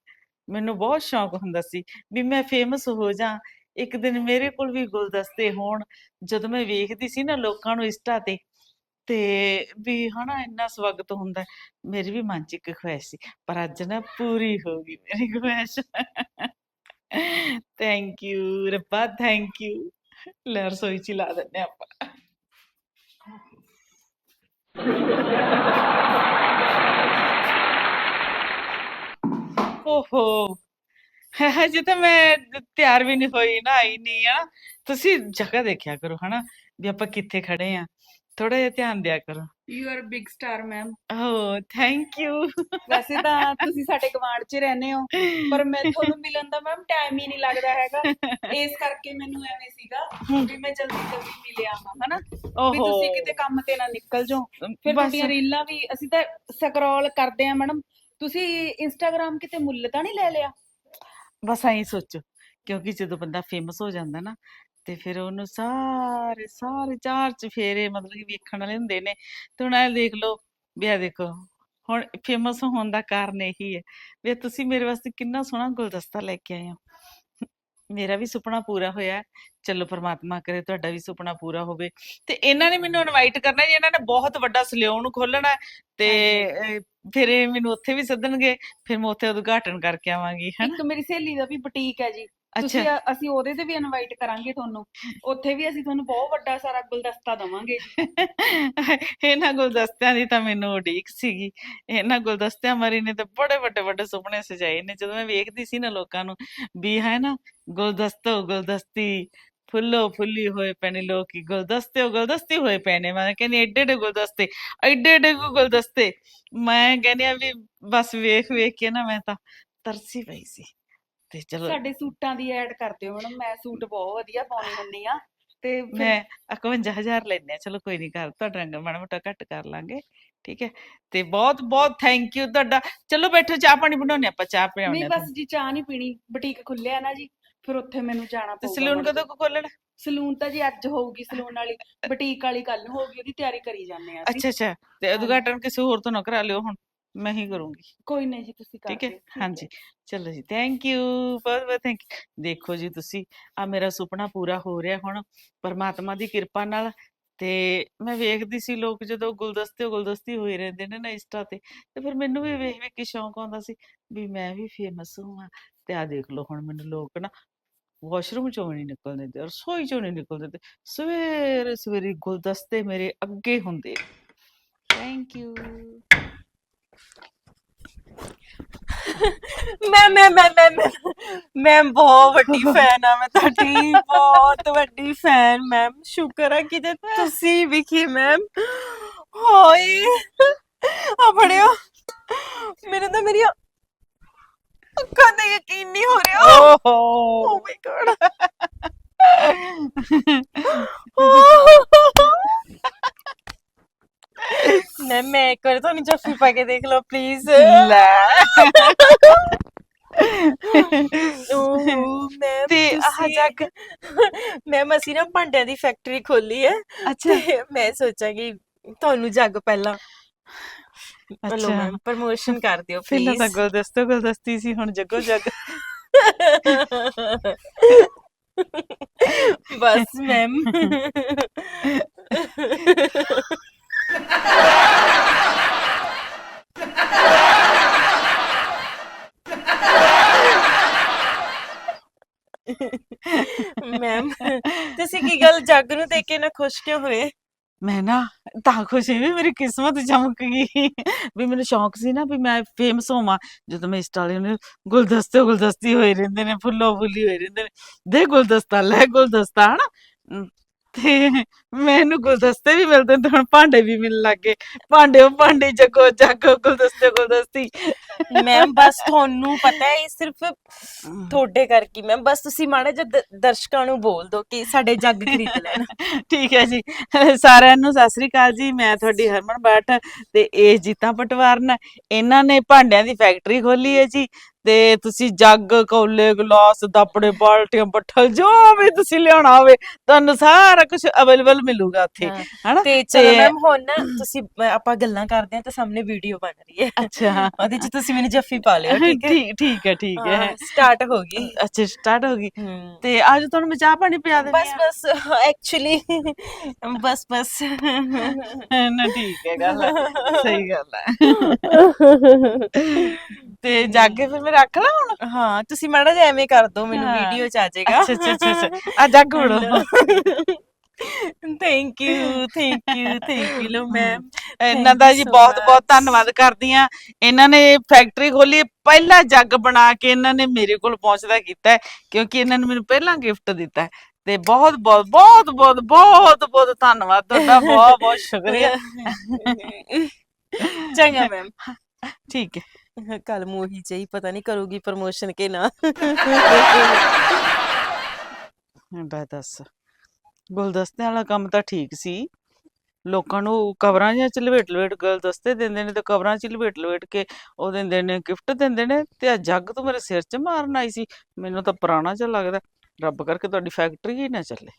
[SPEAKER 2] ਮੈਨੂੰ ਬਹੁਤ ਸ਼ੌਂਕ ਹੁੰਦਾ ਸੀ ਵੀ ਮੈਂ ਫੇਮਸ ਹੋ ਜਾ। ਇੱਕ ਦਿਨ ਮੇਰੇ ਕੋਲ ਵੀ ਗੁਲਦਸਤੇ ਹੋਣ। ਜਦੋਂ ਮੈਂ ਵੇਖਦੀ ਸੀ ਨਾ ਲੋਕਾਂ ਨੂੰ ਇੰਸਟਾ ਤੇ ਤੇ ਵੀ ਹਨਾ ਇੰਨਾ ਸਵਾਗਤ ਹੁੰਦਾ। ਮੇਰੀ ਵੀ ਮਨ ਚ ਇੱਕ ਖੁਆਇਸ਼ ਸੀ, ਪਰ ਅੱਜ ਨਾ ਪੂਰੀ ਹੋ ਗਈ ਮੇਰੀ ਖੁਆਇਸ਼। ਥੈਂਕ ਯੂ ਰੱਬਾ ਥੈਂਕ ਯੂ ਲੈ ਰਸੋਈ ਚ ਲਾ ਦਿੰਦੇ ਹਾਂ ਆਪਾਂ। ਓਹੋ। ਹਜੇ ਤਾਂ ਮੈਂ ਤਿਆਰ ਵੀ ਨਹੀਂ ਹੋਈ ਨਾ ਆਈ ਨਹੀਂ ਆ ਤੁਸੀਂ ਜਗ੍ਹਾ ਦੇਖਿਆ ਕਰੋ ਹਨਾ ਵੀ ਆਪਾਂ ਕਿੱਥੇ ਖੜੇ ਆ। ਥੋੜਾ ਜਿਹਾ ਧਿਆਨ ਦਿਆ ਕਰੋ।
[SPEAKER 3] You are big star ma'am
[SPEAKER 2] O thank you
[SPEAKER 3] ਵੈਸੇ ਤਾਂ ਤੁਸੀਂ ਸਾਡੇ ਗਵਾਂਢ 'ਚ ਰਹਿੰਦੇ ਹੋ ਪਰ ਮੈਂ ਤੁਹਾਨੂੰ ਮਿਲਣ ਦਾ ਮੈਮ ਟਾਈਮ ਹੀ ਨਹੀਂ ਲੱਗਦਾ ਹੈਗਾ। ਇਸ ਕਰਕੇ ਮੈਨੂੰ ਐਵੇਂ ਸੀਗਾ ਵੀ ਮੈਂ ਜਲਦੀ ਜਲਦੀ ਮਿਲ ਆਵਾਂ ਹਨਾ। ਵੀ ਤੁਸੀਂ ਕਿਤੇ ਕੰਮ ਤੇ ਨਾ ਨਿਕਲ ਜਾਓ। ਫਿਰ ਤੁਹਾਡੀਆਂ ਰੀਲਾਂ ਵੀ ਅਸੀਂ ਤਾਂ ਸਕਰੋਲ ਕਰਦੇ ਆ ਮੈਡਮ ਤੁਸੀਂ ਇੰਸਟਾਗ੍ਰam ਕਿਤੇ ਮੁੱਲ ਤਾਂ ਨਹੀਂ ਲੈ ਲਿਆ?
[SPEAKER 2] ਬਸ ਐਂ ਸੋਚੋ, ਕਿਉਂਕਿ ਜਦੋਂ ਬੰਦਾ ਫੇਮਸ ਹੋ ਜਾਂਦਾ ਨਾ, ਤੇ ਫਿਰ ਉਹਨੂੰ ਸਾਰੇ ਸਾਰੇ ਚਾਰ ਚਫੇਰੇ ਮਤਲਬ ਕਿ ਵੇਖਣ ਵਾਲੇ ਹੁੰਦੇ ਨੇ, ਤੇ ਹੁਣ ਇਹ ਦੇਖ ਲਓ, ਵੀ ਆ ਦੇਖੋ, ਹੁਣ ਫੇਮਸ ਹੋਣ ਦਾ ਕਾਰਨ ਇਹੀ ਹੈ। ਵੀ ਤੁਸੀਂ ਮੇਰੇ ਵਾਸਤੇ ਕਿੰਨਾ ਸੋਹਣਾ ਗੁਲਦਸਤਾ ਲੈ ਕੇ ਆਏ ਹੋ। ਮੇਰਾ ਵੀ ਸੁਪਨਾ ਪੂਰਾ ਹੋਇਆ। ਚਲੋ ਪ੍ਰਮਾਤਮਾ ਕਰੇ ਤੁਹਾਡਾ ਵੀ ਸੁਪਨਾ ਪੂਰਾ ਹੋਵੇ। ਤੇ ਇਹਨਾਂ ਨੇ ਮੈਨੂੰ ਇਨਵਾਈਟ ਕਰਨਾ ਜੀ ਇਹਨਾਂ ਨੇ ਬਹੁਤ ਵੱਡਾ ਸਲੂਨ ਖੋਲਣਾ ਤੇ ਅਹ, ਫਿਰ ਇਹ ਮੈਨੂੰ ਉੱਥੇ ਵੀ ਸੱਦਣਗੇ ਫਿਰ ਮੈਂ ਉੱਥੇ ਉਦਘਾਟਨ ਕਰਕੇ ਆਵਾਂਗੀ ਹਨਾ?
[SPEAKER 3] ਇੱਕ ਮੇਰੀ ਸਹੇਲੀ ਦਾ ਵੀ ਬੁਟੀਕ ਹੈ ਜੀ। ਤੁਸੀਂ
[SPEAKER 2] ਅੱਛਾ।
[SPEAKER 3] ਅ- ਅਸੀਂ ਉਹਦੇ ਤੇ ਵੀ ਇਨਵਾਈਟ ਕਰਾਂਗੇ ਤੁਹਾਨੂੰ। ਉੱਥੇ ਵੀ ਅਸੀਂ ਤੁਹਾਨੂੰ ਬਹੁਤ ਵੱਡਾ ਸਾਰਾ ਗੁਲਦਸਤਾ ਦਵਾਂਗੇ।
[SPEAKER 2] ਇਹਨਾਂ ਗੁਲਦਸਤਿਆਂ ਦੀ ਤਾਂ ਮੈਨੂੰ ਉਡੀਕ ਸੀਗੀ। ਇਹਨਾਂ ਗੁਲਦਸਤਿਆਂ ਮਾਰੀ ਨੇ ਤਾਂ ਬੜੇ ਵੱਡੇ ਵੱਡੇ ਸੁਪਨੇ ਸਜਾਏ ਨੇ। ਜਦੋਂ ਮੈਂ ਵੇਖਦੀ ਸੀ ਨਾ ਲੋਕਾਂ ਨੂੰ ਵੀ ਹੈ ਨਾ ਗੁਲਦਸਤੋ ਗੁਲਦਸਤੀ ਫੁੱਲੋ ਫੁੱਲੀ ਹੋਏ ਪਏ ਨੇ ਲੋਕੀ ਗੁਲਦਸਤੇ ਗੁਲਦਸਤੇ ਹੋਏ ਪਏ ਨੇ ਮੈਂ ਕਹਿੰਦੀ ਏਡੇ ਏਡੇ ਗੁਲਦਸਤੇ ਏਡੇ ਗੁ- ਗੁਲਦਸਤੇ। ਮੈਂ ਕਹਿੰਦੀ ਆ ਵੀ ਬਸ ਵੇਖ ਵੇਖ ਕੇ ਨਾ ਮੈਂ ਤਾਂ ਤਰਸੀ ਪਈ ਸੀ। ਤੇ ਚਲੋ
[SPEAKER 3] ਸਾਡੇ ਸੂਟਾਂ ਦੀ ਐਡ ਕਰ ਦਿਓ ਮੈਡਮ ਮੈਂ ਸੂਟ ਬਹੁਤ ਵਧੀਆ ਪਾਉਣੀ ਹੁੰਦੀ ਆ ਤੇ ਫਿਰ
[SPEAKER 2] ਮੈਂ 51000 ਲੈਣੇ ਆ ਚਲੋ ਕੋਈ ਨਹੀਂ ਕਰ ਤੁਹਾਡਾ ਰੰਗ ਮਾੜਾ ਮੋਟਾ ਘੱਟ ਕਰ ਲਾਂਗੇ ਠੀਕ ਹੈ ਤੇ ਬਹੁਤ ਬਹੁਤ ਥੈਂਕ ਯੂ ਤੁਹਾਡਾ ਚਲੋ ਬੈਠੋ ਚਾਹ ਪਾਣੀ ਬਣਾਉਣੇ ਆਪਾਂ ਚਾਹ ਪਿਆਉਣੇ
[SPEAKER 3] ਨਹੀਂ ਬਸ ਜੀ ਚਾਹ ਨਹੀਂ ਪੀਣੀ ਬੁਟੀਕ ਖੁੱਲਿਆ ਨਾ ਜੀ ਫਿਰ ਉੱਥੇ ਮੈਨੂੰ ਜਾਣਾ
[SPEAKER 2] ਤੇ
[SPEAKER 3] ਪਊਗਾ
[SPEAKER 2] ਸਲੂਨ ਕਦੋਂ ਕੁ ਖੋਲਣਾ
[SPEAKER 3] ਸਲੂਨ ਤਾਂ ਜੀ ਅੱਜ ਹੋਊਗੀ ਸਲੂਨ ਵਾਲੀ ਬੁਟੀਕ ਵਾਲੀ ਕੱਲ ਨੂੰ ਹੋਊਗੀ ਉਹਦੀ ਤਿਆਰੀ ਕਰੀ ਜਾਂਦੇ ਆ ਅਸੀਂ।
[SPEAKER 2] ਅੱਛਾ ਅੱਛਾ ਤੇ ਉਦਘਾਟਨ ਕਿਸੇ ਹੋਰ ਤੋਂ ਨਾ ਕਰਾ ਲਿਓ ਹੁਣ। ਮੈਂ ਹੀ ਕਰੂੰਗੀ
[SPEAKER 3] ਕੋਈ ਨਹੀਂ ਜੀ ਤੁਸੀਂ ਕਰ
[SPEAKER 2] ਠੀਕ ਹੈ
[SPEAKER 3] ਦਿਓ
[SPEAKER 2] ਹਾਂਜੀ ਚਲੋ ਜੀ ਥੈਂਕ ਯੂ ਬਹੁਤ ਬਹੁਤ ਥੈਂਕ ਦੇਖੋ ਜੀ ਤੁਸੀਂ ਆ ਮੇਰਾ ਸੁਪਨਾ ਪੂਰਾ ਹੋ ਰਿਹਾ ਹੁਣ ਪਰਮਾਤਮਾ ਦੀ ਕਿਰਪਾ ਨਾਲ ਤੇ ਮੈਂ ਵੇਖਦੀ ਸੀ ਲੋਕ ਜਦੋਂ ਗੁਲਦਸਤੇ ਗੁਲਦਸਤੀ ਹੋਏ ਰਹਿੰਦੇ ਨੇ ਨਾ ਇੰਸਟਾ ਤੇ ਤੇ ਫਿਰ ਮੈਨੂੰ ਵੀ ਵੇਖ ਵੇਖ ਕੇ ਸ਼ੌਂਕ ਆਉਂਦਾ ਸੀ ਵੀ ਮੈਂ ਵੀ ਫੇਮਸ ਹੋਵਾਂ ਤੇ ਆ ਦੇਖ ਲਓ ਹੁਣ ਮੈਨੂੰ ਲੋਕ ਨਾ ਵਾਸ਼ਰੂਮ ਚੋਂ ਵੀ ਨਹੀਂ ਨਿਕਲਣ ਦਿੰਦੇ ਰਸੋਈ ਚੋਂ ਨਹੀਂ ਨਿਕਲਣ ਦਿੰਦੇ ਸਵੇਰੇ ਸਵੇਰੇ ਗੁਲਦਸਤੇ ਮੇਰੇ ਅੱਗੇ ਹੁੰਦੇ ਥੈਂਕ ਯੂ
[SPEAKER 5] ਮੈਂ ਮੈਂ ਮੈਂ ਮੈਂ ਮੈਂ ਮੈਂ ਬਹੁਤ ਵੱਡੀ ਫੈਨ ਆ ਮੈਂ ਤੁਹਾਡੀ ਬਹੁਤ ਵੱਡੀ ਫੈਨ ਮੈਮ ਸ਼ੁਕਰ ਹੈ ਕਿ ਜੇ ਤੁਸੀਂ ਵਿਖੀ ਮੈਮ ਹੋਏ ਆ ਬੜਿਓ ਮੈਨੂੰ ਤਾਂ ਮੇਰੀ ਅੱਖਾਂ ਤੇ ਯਕੀਨ ਨਹੀਂ ਹੋ ਰਿਹਾ।
[SPEAKER 2] ਓਹੋ।
[SPEAKER 5] ਓ ਮਾਈ ਗॉड ਮੈਂ ਮੈਂ ਇੱਕ ਵਾਰ ਤੁਹਾਨੂੰ ਜੱਫੀ ਪਾ ਕੇ ਦੇਖ ਲਓ ਪਲੀਜ਼
[SPEAKER 2] ਲੈ।
[SPEAKER 4] ਮੈਮ
[SPEAKER 5] ਤੇ ਆਹ ਜੱਗ ਮੈਮ ਅਸੀਂ ਨਾ ਭਾਂਡਿਆਂ ਦੀ ਫੈਕਟਰੀ ਖੋਲੀ ਹੈ।
[SPEAKER 2] ਅੱਛਾ।
[SPEAKER 5] ਮੈਂ ਸੋਚਾਂਗੀ ਤੁਹਾਨੂੰ ਜੱਗ ਪਹਿਲਾਂ।
[SPEAKER 2] ਅੱਛਾ।
[SPEAKER 5] ਮੈਮ ਪ੍ਰਮੋਸ਼ਨ ਕਰ ਦਿਓ
[SPEAKER 2] ਪਹਿਲਾਂ ਤਾਂ
[SPEAKER 5] ਪਲੀਜ਼
[SPEAKER 2] ਗੁਲਦਸਤੇ ਗੁਲਦਸਤੀ ਸੀ ਹੁਣ ਜੱਗੋ ਜੱਗ।
[SPEAKER 5] ਬਸ ਮੈਮ ਮੈਮ ਤੁਸੀਂ ਕੀ ਗੱਲ ਜੱਗ ਨੂੰ ਦੇਖ ਕੇ ਨਾ ਖੁਸ਼ ਕਿਉਂ ਹੋਏ?
[SPEAKER 2] ਮੈਂ ਨਾ ਤਾਂ ਖੁਸ਼ੀ ਵੀ ਮੇਰੀ ਕਿਸਮਤ ਚਮਕ ਗਈ। ਵੀ ਮੈਨੂੰ ਸ਼ੌਂਕ ਸੀ ਨਾ ਵੀ ਮੈਂ ਫੇਮਸ ਹੋਵਾਂ। ਜਦੋਂ ਮੈਂ ਇੰਸਟਾ ਵਾਲੇ ਗੁਲਦਸਤੇ ਗੁਲਦਸਤੀ ਹੋਏ ਰਹਿੰਦੇ ਨੇ, ਫੁੱਲੋ ਫੁੱਲੀ ਹੋਏ ਰਹਿੰਦੇ ਨੇ। ਦੇ ਗੁਲਦਸਤਾ, ਲੈ ਗੁਲਦਸਤਾ, ਹਨਾ? ਤੇ ਮੈਨੂੰ ਗੁਲਦਸਤੇ ਵੀ ਮਿਲਦੇ ਤੇ ਹੁਣ ਭਾਂਡੇ ਵੀ ਮਿਲਣ ਲੱਗ ਗਏ। ਭਾਂਡੇ ਉਹ ਭਾਂਡੇ ਜੱਗੋ ਜੱਗੋ ਗੁਲਦਸਤੇ ਗੁਲਦਸਤੀ।
[SPEAKER 5] ਮੈਮ ਬਸ ਤੁਹਾਨੂੰ ਪਤਾ ਹੈ ਇਹ ਸਿਰਫ ਤੁਹਾਡੇ ਕਰਕੇ ਮੈਮ ਬਸ ਤੁਸੀਂ ਮਾੜਾ ਜਿਹਾ ਦ- ਦਰਸ਼ਕਾਂ ਨੂੰ ਬੋਲ ਦਿਓ ਕਿ ਸਾਡੇ ਜੱਗ ਖਰੀਦ ਲੈਣ।
[SPEAKER 2] ਠੀਕ ਹੈ ਜੀ। ਸਾਰਿਆਂ ਨੂੰ ਸਤਿ ਸ੍ਰੀ ਅਕਾਲ ਜੀ। ਮੈਂ ਤੁਹਾਡੀ ਹਰਮਨ ਬਾਟ ਤੇ ਇਹ ਜੀਤਾ ਪਟਵਾਰਨ। ਇਹਨਾਂ ਨੇ ਭਾਂਡਿਆਂ ਦੀ ਫੈਕਟਰੀ ਖੋਲੀ ਹੈ ਜੀ। ਤੇ ਤੁਸੀਂ ਜੱਗ ਕੌਲੇ ਗਲਾਸ ਦਾਪੜੇ ਬਾਲਟੀਆਂ ਬੱਠਲ ਜੋ ਵੀ ਤੁਸੀਂ ਲਿਆਉਣਾ ਹੋਵੇ ਤੁਹਾਨੂੰ ਸਾਰਾ ਕੁਝ ਅਵੇਲੇਬਲ ਮਿਲੂਗਾ ਉੱਥੇ। ਹਨਾ?
[SPEAKER 5] ਤੇ ਚਲੋ ਮੈਮ ਹੁਣ ਨਾ ਤੁਸੀਂ ਆਪਾਂ ਗੱਲਾਂ ਕਰਦੇ ਹਾਂ ਤਾਂ ਸਾਹਮਣੇ ਵੀਡੀਓ ਬਣ ਰਹੀ ਹੈ।
[SPEAKER 2] ਅੱਛਾ।
[SPEAKER 5] ਉਹਦੇ ਚ ਤੁਸੀਂ ਮੈਨੂੰ ਜੱਫੀ ਪਾ ਲਿਓ ਠੀਕ ਹੈ?
[SPEAKER 2] ਠੀਕ ਹੈ ਠੀਕ ਹੈ।
[SPEAKER 5] ਸਟਾਰਟ ਹੋ ਗਈ।
[SPEAKER 2] ਅੱਛਾ ਸਟਾਰਟ ਹੋ ਗਈ। ਤੇ ਅੱਜ ਤੁਹਾਨੂੰ ਮੈਂ ਚਾਹ ਪਾਣੀ ਪਿਆ ਦੇਣੀ
[SPEAKER 5] ਬਸ ਬਸ ਐਕਚੁਅਲੀ ਬਸ ਬਸ।
[SPEAKER 2] ਨਾ ਠੀਕ ਹੈ ਗੱਲ ਸਹੀ ਗੱਲ ਹੈ। ਤੇ ਜਾਗੇ ਫਿਰ ਮੈਂ ਰੱਖ ਲਾਂ ਹੁਣ?
[SPEAKER 5] ਹਾਂ ਤੁਸੀਂ ਮਾੜਾ ਜਿਹਾ ਐਵੇਂ ਕਰ ਦਿਓ ਮੈਨੂੰ
[SPEAKER 2] ਹਾਂ।
[SPEAKER 5] ਵੀਡੀਓ ਚ ਆ ਜਾਏਗਾ।
[SPEAKER 2] ਅੱਛਾ ਅੱਛਾ ਅੱਛਾ, ਅੱਛਾ। ਆ ਜੱਗ ਉੜੋ
[SPEAKER 5] thank you thank you thank you low ma'am
[SPEAKER 2] ਇਹਨਾਂ ਦਾ ਜੀ ਬਹੁਤ ਬਹੁਤ. ਧੰਨਵਾਦ ਕਰਦੀ ਆ ਇਹਨਾਂ ਨੇ ਫੈਕਟਰੀ ਖੋਲੀ ਪਹਿਲਾ ਜੱਗ ਬਣਾ ਕੇ ਇਹਨਾਂ ਨੇ ਮੇਰੇ ਕੋਲ ਪਹੁੰਚਦਾ ਕੀਤਾ ਹੈ, ਕਿਉਂਕਿ ਇਹਨਾਂ ਨੇ ਮੈਨੂੰ ਪਹਿਲਾਂ ਗਿਫਟ ਦਿੱਤਾ ਹੈ। ਤੇ ਬਹੁਤ ਬਹੁਤ ਬਹੁਤ ਬਹੁਤ ਬਹੁਤ ਬਹੁਤ ਧੰਨਵਾਦ ਤੁਹਾਡਾ ਬਹੁਤ ਬਹੁਤ ਸ਼ੁਕਰੀਆ।
[SPEAKER 5] ਚੰਗਾ ਮੈਮ।
[SPEAKER 2] ਠੀਕ ਹੈ।
[SPEAKER 5] ਕੱਲ ਮੋਹੀ ਚਾਹੀ ਪਤਾ ਨਹੀਂ ਕਰੂਗੀ ਪ੍ਰਮੋਸ਼ਨ ਕੇ ਨਾ।
[SPEAKER 2] ਬੈ ਦੱਸ। ਗੁਲਦਸਤਿਆਂ ਵਾਲਾ ਕੰਮ ਤਾਂ ਠੀਕ ਸੀ। ਲੋਕਾਂ ਨੂੰ ਕਵਰਾਂ ਜਿਹਾ ਚ ਲਵੇਟ ਲਵੇਟ ਗੁਲਦਸਤੇ ਦਿੰਦੇ ਨੇ ਤੇ ਕਵਰਾਂ ਚ ਲਵੇਟ ਲਵੇਟ ਕੇ ਉਹ ਦਿੰਦੇ ਨੇ, ਗਿਫਟ ਦਿੰਦੇ ਨੇ ਤੇ ਆ ਜੱਗ ਤੂੰ ਮੇਰੇ ਸਿਰ 'ਚ ਮਾਰਨ ਆਈ ਸੀ। ਮੈਨੂੰ ਤਾਂ ਪੁਰਾਣਾ ਜਿਹਾ ਲੱਗਦਾ। ਰੱਬ ਕਰਕੇ ਤੁਹਾਡੀ ਫੈਕਟਰੀ ਹੀ ਨਾ ਚੱਲੇ।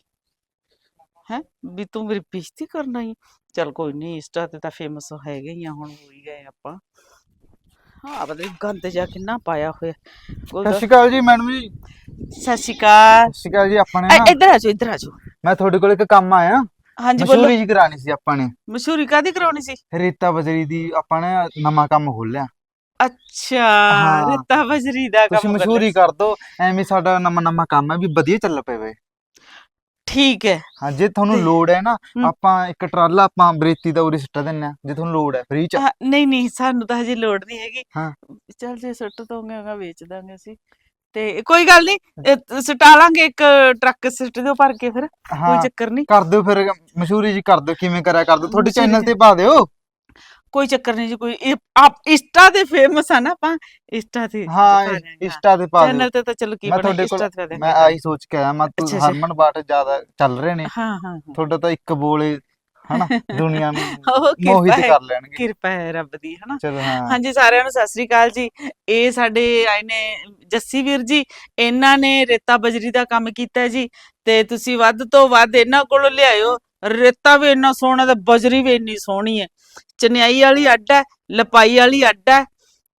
[SPEAKER 2] ਹੈ? ਵੀ ਤੂੰ ਮੇਰੀ ਬੇਇੱਜ਼ਤੀ ਕਰਨਾ ਹੀ ਚੱਲ ਕੋਈ ਨਹੀਂ ਇੰਸਟਾ ਤੇ ਤਾਂ ਫੇਮਸ ਹੈਗੇ ਹੀ ਆ, ਹੁਣ ਹੋ ਹੀ ਗਏ ਆਪਾਂ। ਹਾਂ ਪਤਾ ਨੀ ਗੰਦ ਜਾ ਕਿੰਨਾ ਪਾਇਆ ਹੋਇਆ।
[SPEAKER 6] ਸਤਿ ਸ਼੍ਰੀ ਅਕਾਲ ਜੀ ਮੈਡਮ ਜੀ।
[SPEAKER 2] ਸਤਿ ਸ਼੍ਰੀ ਅਕਾਲ।
[SPEAKER 6] ਸਤਿ ਸ਼੍ਰੀ ਅਕਾਲ ਜੀ ਆਪਾਂ ਨੇ।
[SPEAKER 2] ਇੱਧਰ ਆ ਜਾਓ ਇੱਧਰ ਆ ਜਾਓ।
[SPEAKER 6] ਮੈਂ ਤੁਹਾਡੇ ਕੋਲ ਇੱਕ ਕੰਮ ਆਇਆ।
[SPEAKER 2] ਹਾਂਜੀ ਬੋਲੋ।
[SPEAKER 6] ਮਸ਼ਹੂਰੀ ਜੀ ਕਰਾਣੀ ਸੀ ਆਪਾਂ ਨੇ।
[SPEAKER 2] ਮਸ਼ਹੂਰੀ ਕਾਦੀ ਕਰਾਉਣੀ ਸੀ?
[SPEAKER 6] ਰੇਤਾ ਬਜਰੀ ਦੀ ਆਪਾਂ ਨੇ ਨਵਾਂ ਕੰਮ ਖੋਲਿਆ
[SPEAKER 2] ਅੱਛਾ
[SPEAKER 6] ਹਾਂ।
[SPEAKER 2] ਰੇਤਾ ਬਜਰੀ ਦਾ ਕੰਮ
[SPEAKER 6] ਤੁਸੀਂ ਮਸ਼ਹੂਰੀ ਕਰ ਦਿਓ ਐਵੇਂ ਸਾਡਾ ਨਵਾਂ ਨਵਾਂ ਕੰਮ ਹੈ ਵੀ ਵਧੀਆ ਚੱਲ
[SPEAKER 2] ਠੀਕ ਹੈ
[SPEAKER 6] ਹਾਂ ਜੇ ਤੁਹਾਨੂੰ ਲੋੜ ਹੈ ਨਾ। ਆਪਾਂ ਇੱਕ ਟਰਾਲਾ ਆਪਾਂ ਬਰੇਤੀ ਦਾ ਉਰੇ ਸਿੱਟ ਦਿੰਨੇ ਆ ਜੇ ਤੁਹਾਨੂੰ ਲੋੜ ਹੈ ਫ੍ਰੀ ਚ
[SPEAKER 2] ਨਹੀਂ ਨਹੀਂ ਸਾਨੂੰ ਤਾਂ ਹਜੇ ਲੋੜ ਨਹੀਂ ਹੈਗੀ
[SPEAKER 6] ਹਾਂ।
[SPEAKER 2] ਚੱਲ ਜੇ ਸੁੱਟ ਦੋਗੇ ਵੇਚ ਦਾਂਗੇ ਅਸੀਂ ਤੇ ਕੋਈ ਗੱਲ ਨਹੀਂ ਸਟਾ ਲਾਂਗੇ ਇੱਕ ਟਰੱਕ ਸਿੱਟ ਦਿਓ ਭਰ ਕੇ ਫਿਰ ਕੋਈ ਚੱਕਰ ਨਹੀਂ
[SPEAKER 6] ਕਰ ਦਿਓ ਫਿਰ ਮਸ਼ਹੂਰੀ ਜੀ ਕਰ ਦਿਓ ਕਿਵੇਂ ਕਰਿਆ ਕਰ ਦਿਓ ਤੁਹਾਡੇ ਚੈਨਲ। ਤੇ ਪਾ ਦਿਓ
[SPEAKER 2] ਕੋਈ ਚੱਕਰ ਨਹੀਂ ਜੀ ਕੋਈ ਇਹ- ਆਪ ਇੰਸਟਾ ਤੇ ਫੇਮਸ ਆ ਨਾ ਆਪਾਂ ਇੰਸਟਾ ਤੇ
[SPEAKER 6] ਹਾਂ ਇੰਸਟਾ ਤੇ ਪਾ ਦਿਓ।
[SPEAKER 2] ਚੈਨਲ ਤੇ ਤਾਂ ਚਲੋ ਕੀ
[SPEAKER 6] ਮੈਂ
[SPEAKER 2] ਬਣਾ
[SPEAKER 6] ਤੁਹਾਡੇ ਕੋਲ-
[SPEAKER 2] ਇੰਸਟਾ ਤੇ
[SPEAKER 6] ਮੈਂ ਆਹੀ ਸੋਚ ਕੇ ਆਇਆ ਮੈਂ ਤੂੰ
[SPEAKER 2] ਅੱਛਾ, ਅੱਛਾ।
[SPEAKER 6] ਹਰਮਨ ਬਾਟ ਜ਼ਿਆਦਾ ਚੱਲ ਰਹੇ ਨੇ।
[SPEAKER 2] ਹਾਂ ਹਾਂ ਹਾਂ।
[SPEAKER 6] ਤੁਹਾਡਾ ਤਾਂ ਇੱਕ ਬੋਲੇ ਹਨਾ ਦੁਨੀਆ ਨੂੰ
[SPEAKER 2] ਉਹ ਕਿਰਪਾ
[SPEAKER 6] ਮੋਹਿਤ
[SPEAKER 2] ਹੈ
[SPEAKER 6] ਕਰ ਲੈਣਗੇ।
[SPEAKER 2] ਕਿਰਪਾ ਹੈ ਰੱਬ ਦੀ ਹਨਾ।
[SPEAKER 6] ਚਲੋ ਹਾਂ।
[SPEAKER 2] ਹਾਂਜੀ ਸਾਰਿਆਂ ਨੂੰ ਸਤਿ ਸ੍ਰੀ ਅਕਾਲ ਜੀ। ਇਹ ਸਾਡੇ ਆਏ ਨੇ ਜੱਸੀ ਵੀਰ ਜੀ ਇਹਨਾਂ ਨੇ ਰੇਤਾ ਬਜਰੀ ਦਾ ਕੰਮ ਕੀਤਾ ਹੈ ਜੀ ਤੇ ਤੁਸੀਂ ਵੱਧ ਤੋਂ ਵੱਧ ਇਹਨਾਂ ਕੋਲੋਂ ਲਿਆਇਓ। ਰੇਤਾ ਵੀ ਇੰਨਾ ਸੋਹਣਾ ਤੇ ਬਜਰੀ ਵੀ ਇੰਨੀ ਸੋਹਣੀ ਹੈ। ਚਨਿਆਈ ਵਾਲੀ ਅੱਡ ਹੈ ਲਪਾਈ ਵਾਲੀ ਅੱਡ ਹੈ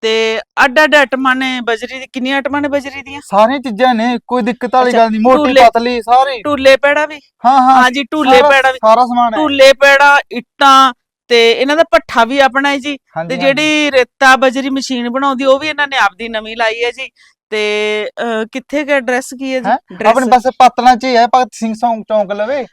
[SPEAKER 2] ਤੇ ਅੱਡ ਅੱਡ ਆਈਟਮਾਂ ਨੇ ਬਜਰੀ ਦੀ ਕਿੰਨੀਆਂ ਆਈਟਮਾਂ ਨੇ ਬਜਰੀ ਦੀਆਂ?
[SPEAKER 6] ਸਾਰੀਆਂ ਚੀਜ਼ਾਂ ਨੇ ਕੋਈ ਦਿੱਕਤ ਵਾਲੀ ਗੱਲ ਨਹੀਂ ਮੋਟੀ
[SPEAKER 2] ਟੂਲੇ-
[SPEAKER 6] ਪਤਲੀ ਸਾਰੀ।
[SPEAKER 2] ਟੂਲੇ ਪੈੜਾ ਵੀ?
[SPEAKER 6] ਹਾਂ ਹਾਂ
[SPEAKER 2] ਹਾਂਜੀ
[SPEAKER 6] ਸਾਰਾ-
[SPEAKER 2] ਪੈੜਾ ਵੀ।
[SPEAKER 6] ਸਾਰਾ ਸਮਾਨ ਹੈ।
[SPEAKER 2] ਟੂਲੇ ਪੈੜਾ ਇੱਟਾਂ ਤੇ ਇਹਨਾਂ ਦਾ ਭੱਠਾ ਵੀ ਆਪਣਾ ਹੈ ਜੀ। ਤੇ
[SPEAKER 6] ਹਾਂਜੀ।
[SPEAKER 2] ਜਿਹੜੀ ਰੇਤਾ ਬਜਰੀ ਮਸ਼ੀਨ ਬਣਾਉਂਦੀ ਉਹ ਵੀ ਇਹਨਾਂ ਨੇ ਆਪਦੀ ਨਵੀਂ ਲਾਈ ਹੈ ਜੀ। ਤੇ ਅਹ, ਕਿੱਥੇ ਦਾ ਐਡਰੈਸ ਕੀ ਹੈ
[SPEAKER 6] ਹੈਂ?
[SPEAKER 2] ਜੀ
[SPEAKER 6] ਆਪਣੇ ਬਸ ਪਾਤਣਾ ਚ ਹੀ ਹੈ ਭਗਤ ਸਿੰਘ ਚੌਂਕ ਚੌਂਕ ਲਵੇ।